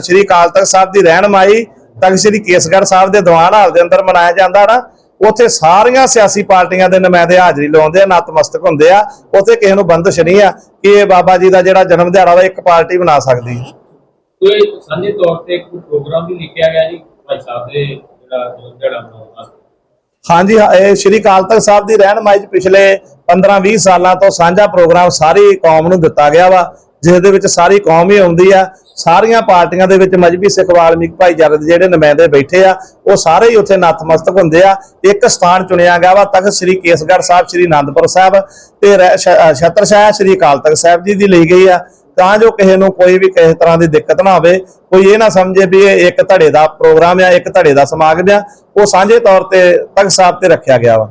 ਸ੍ਰੀ ਅਕਾਲ ਤਖਤ ਸਾਹਿਬ ਦੀ ਰਹਿਨਮਾਈ ਤਖਤ ਸ੍ਰੀ ਕੇਸਗੜ੍ਹ ਸਾਹਿਬ ਦੇ ਦੀਵਾਨ ਹਾਲ ਦੇ ਅੰਦਰ ਮਨਾਇਆ ਜਾਂਦਾ ਨਾ ਉੱਥੇ ਸਾਰੀਆਂ ਸਿਆਸੀ ਪਾਰਟੀਆਂ ਦੇ ਨੁਮਾਇੰਦੇ ਹਾਜ਼ਰੀ ਲਾਉਂਦੇ ਆ ਨਤਮਸਤਕ ਹੁੰਦੇ ਆ ਉੱਥੇ ਕਿਸੇ ਨੂੰ ਬੰਦਸ਼ ਨਹੀਂ ਆ ਕਿ ਇਹ ਬਾਬਾ ਜੀ ਦਾ ਜਿਹੜਾ ਜਨਮ ਦਿਹਾੜਾ ਵਾ ਇੱਕ ਪਾਰਟੀ ਬਣਾ ਸਕਦੀ। ਹੈ ਕੋਈ ਸਾਂਝੇ ਤੌਰ ਤੇ ਕੋਈ ਪ੍ਰੋਗਰਾਮ ਵੀ ਲਿਖਿਆ ਗਿਆ ਜੀ? ਭਾਈ ਸਾਹਿਬ ਦੇ ਜਿਹੜਾ ਜਨਮ ਦਿਹਾੜਾ ਮਨਾਉਣ ਹਾਂਜੀ ਇਹ ਸ਼੍ਰੀ ਅਕਾਲ ਤਖਤ ਸਾਹਿਬ ਦੀ ਰਹਿਨਮਾਈ 'ਚ ਪਿਛਲੇ 15-20 ਸਾਲਾਂ ਤੋਂ ਸਾਂਝਾ ਪ੍ਰੋਗਰਾਮ ਸਾਰੀ ਕੌਮ ਨੂੰ ਦਿੱਤਾ ਗਿਆ ਵਾ, ਜਿਸ ਦੇ ਵਿੱਚ ਸਾਰੀ ਕੌਮ ਹੀ ਆਉਂਦੀ ਆ। ਸਾਰੀਆਂ ਪਾਰਟੀਆਂ ਦੇ ਵਿੱਚ ਮਜਬੀ ਸਿੱਖ ਵਾਲਮੀਕ ਭਾਈਚਾਰੇ ਦੇ ਜਿਹੜੇ ਨੁਮਾਇੰਦੇ ਬੈਠੇ ਆ, ਉਹ ਸਾਰੇ ਹੀ ਉੱਥੇ ਨਤਮਸਤਕ ਹੁੰਦੇ ਆ। ਇੱਕ ਸਥਾਨ ਚੁਣਿਆ ਗਿਆ ਵਾ ਤਖਤ ਸ੍ਰੀ ਕੇਸਗੜ੍ਹ ਸਾਹਿਬ, ਸ੍ਰੀ ਅਨੰਦਪੁਰ ਸਾਹਿਬ ਤੇ ਰਹਿ- ਸ਼- ਛਤਰ ਛਾਇਆ ਸ੍ਰੀ ਅਕਾਲ ਤਖਤ ਸਾਹਿਬ ਜੀ ਦੀ ਲਈ ਗਈ ਆ। ਤਾਂ ਜੋ ਕਿਸੇ ਨੂੰ ਕੋਈ ਵੀ ਕਿਸੇ ਤਰ੍ਹਾਂ ਦੀ ਦਿੱਕਤ ਨਾ ਆਵੇ, ਕੋਈ ਇਹ ਨਾ ਸਮਝੇ ਵੀ ਇਹ ਇੱਕ ਧੜੇ ਦਾ ਪ੍ਰੋਗਰਾਮ ਆ, ਇੱਕ ਧੜੇ ਦਾ ਸਮਾਗਮ ਆ, ਉਹ ਸਾਂਝੇ ਤੌਰ ਤੇ ਤਖਤ ਸਾਹਿਬ ਤੇ ਰੱਖਿਆ ਗਿਆ ਵਾ।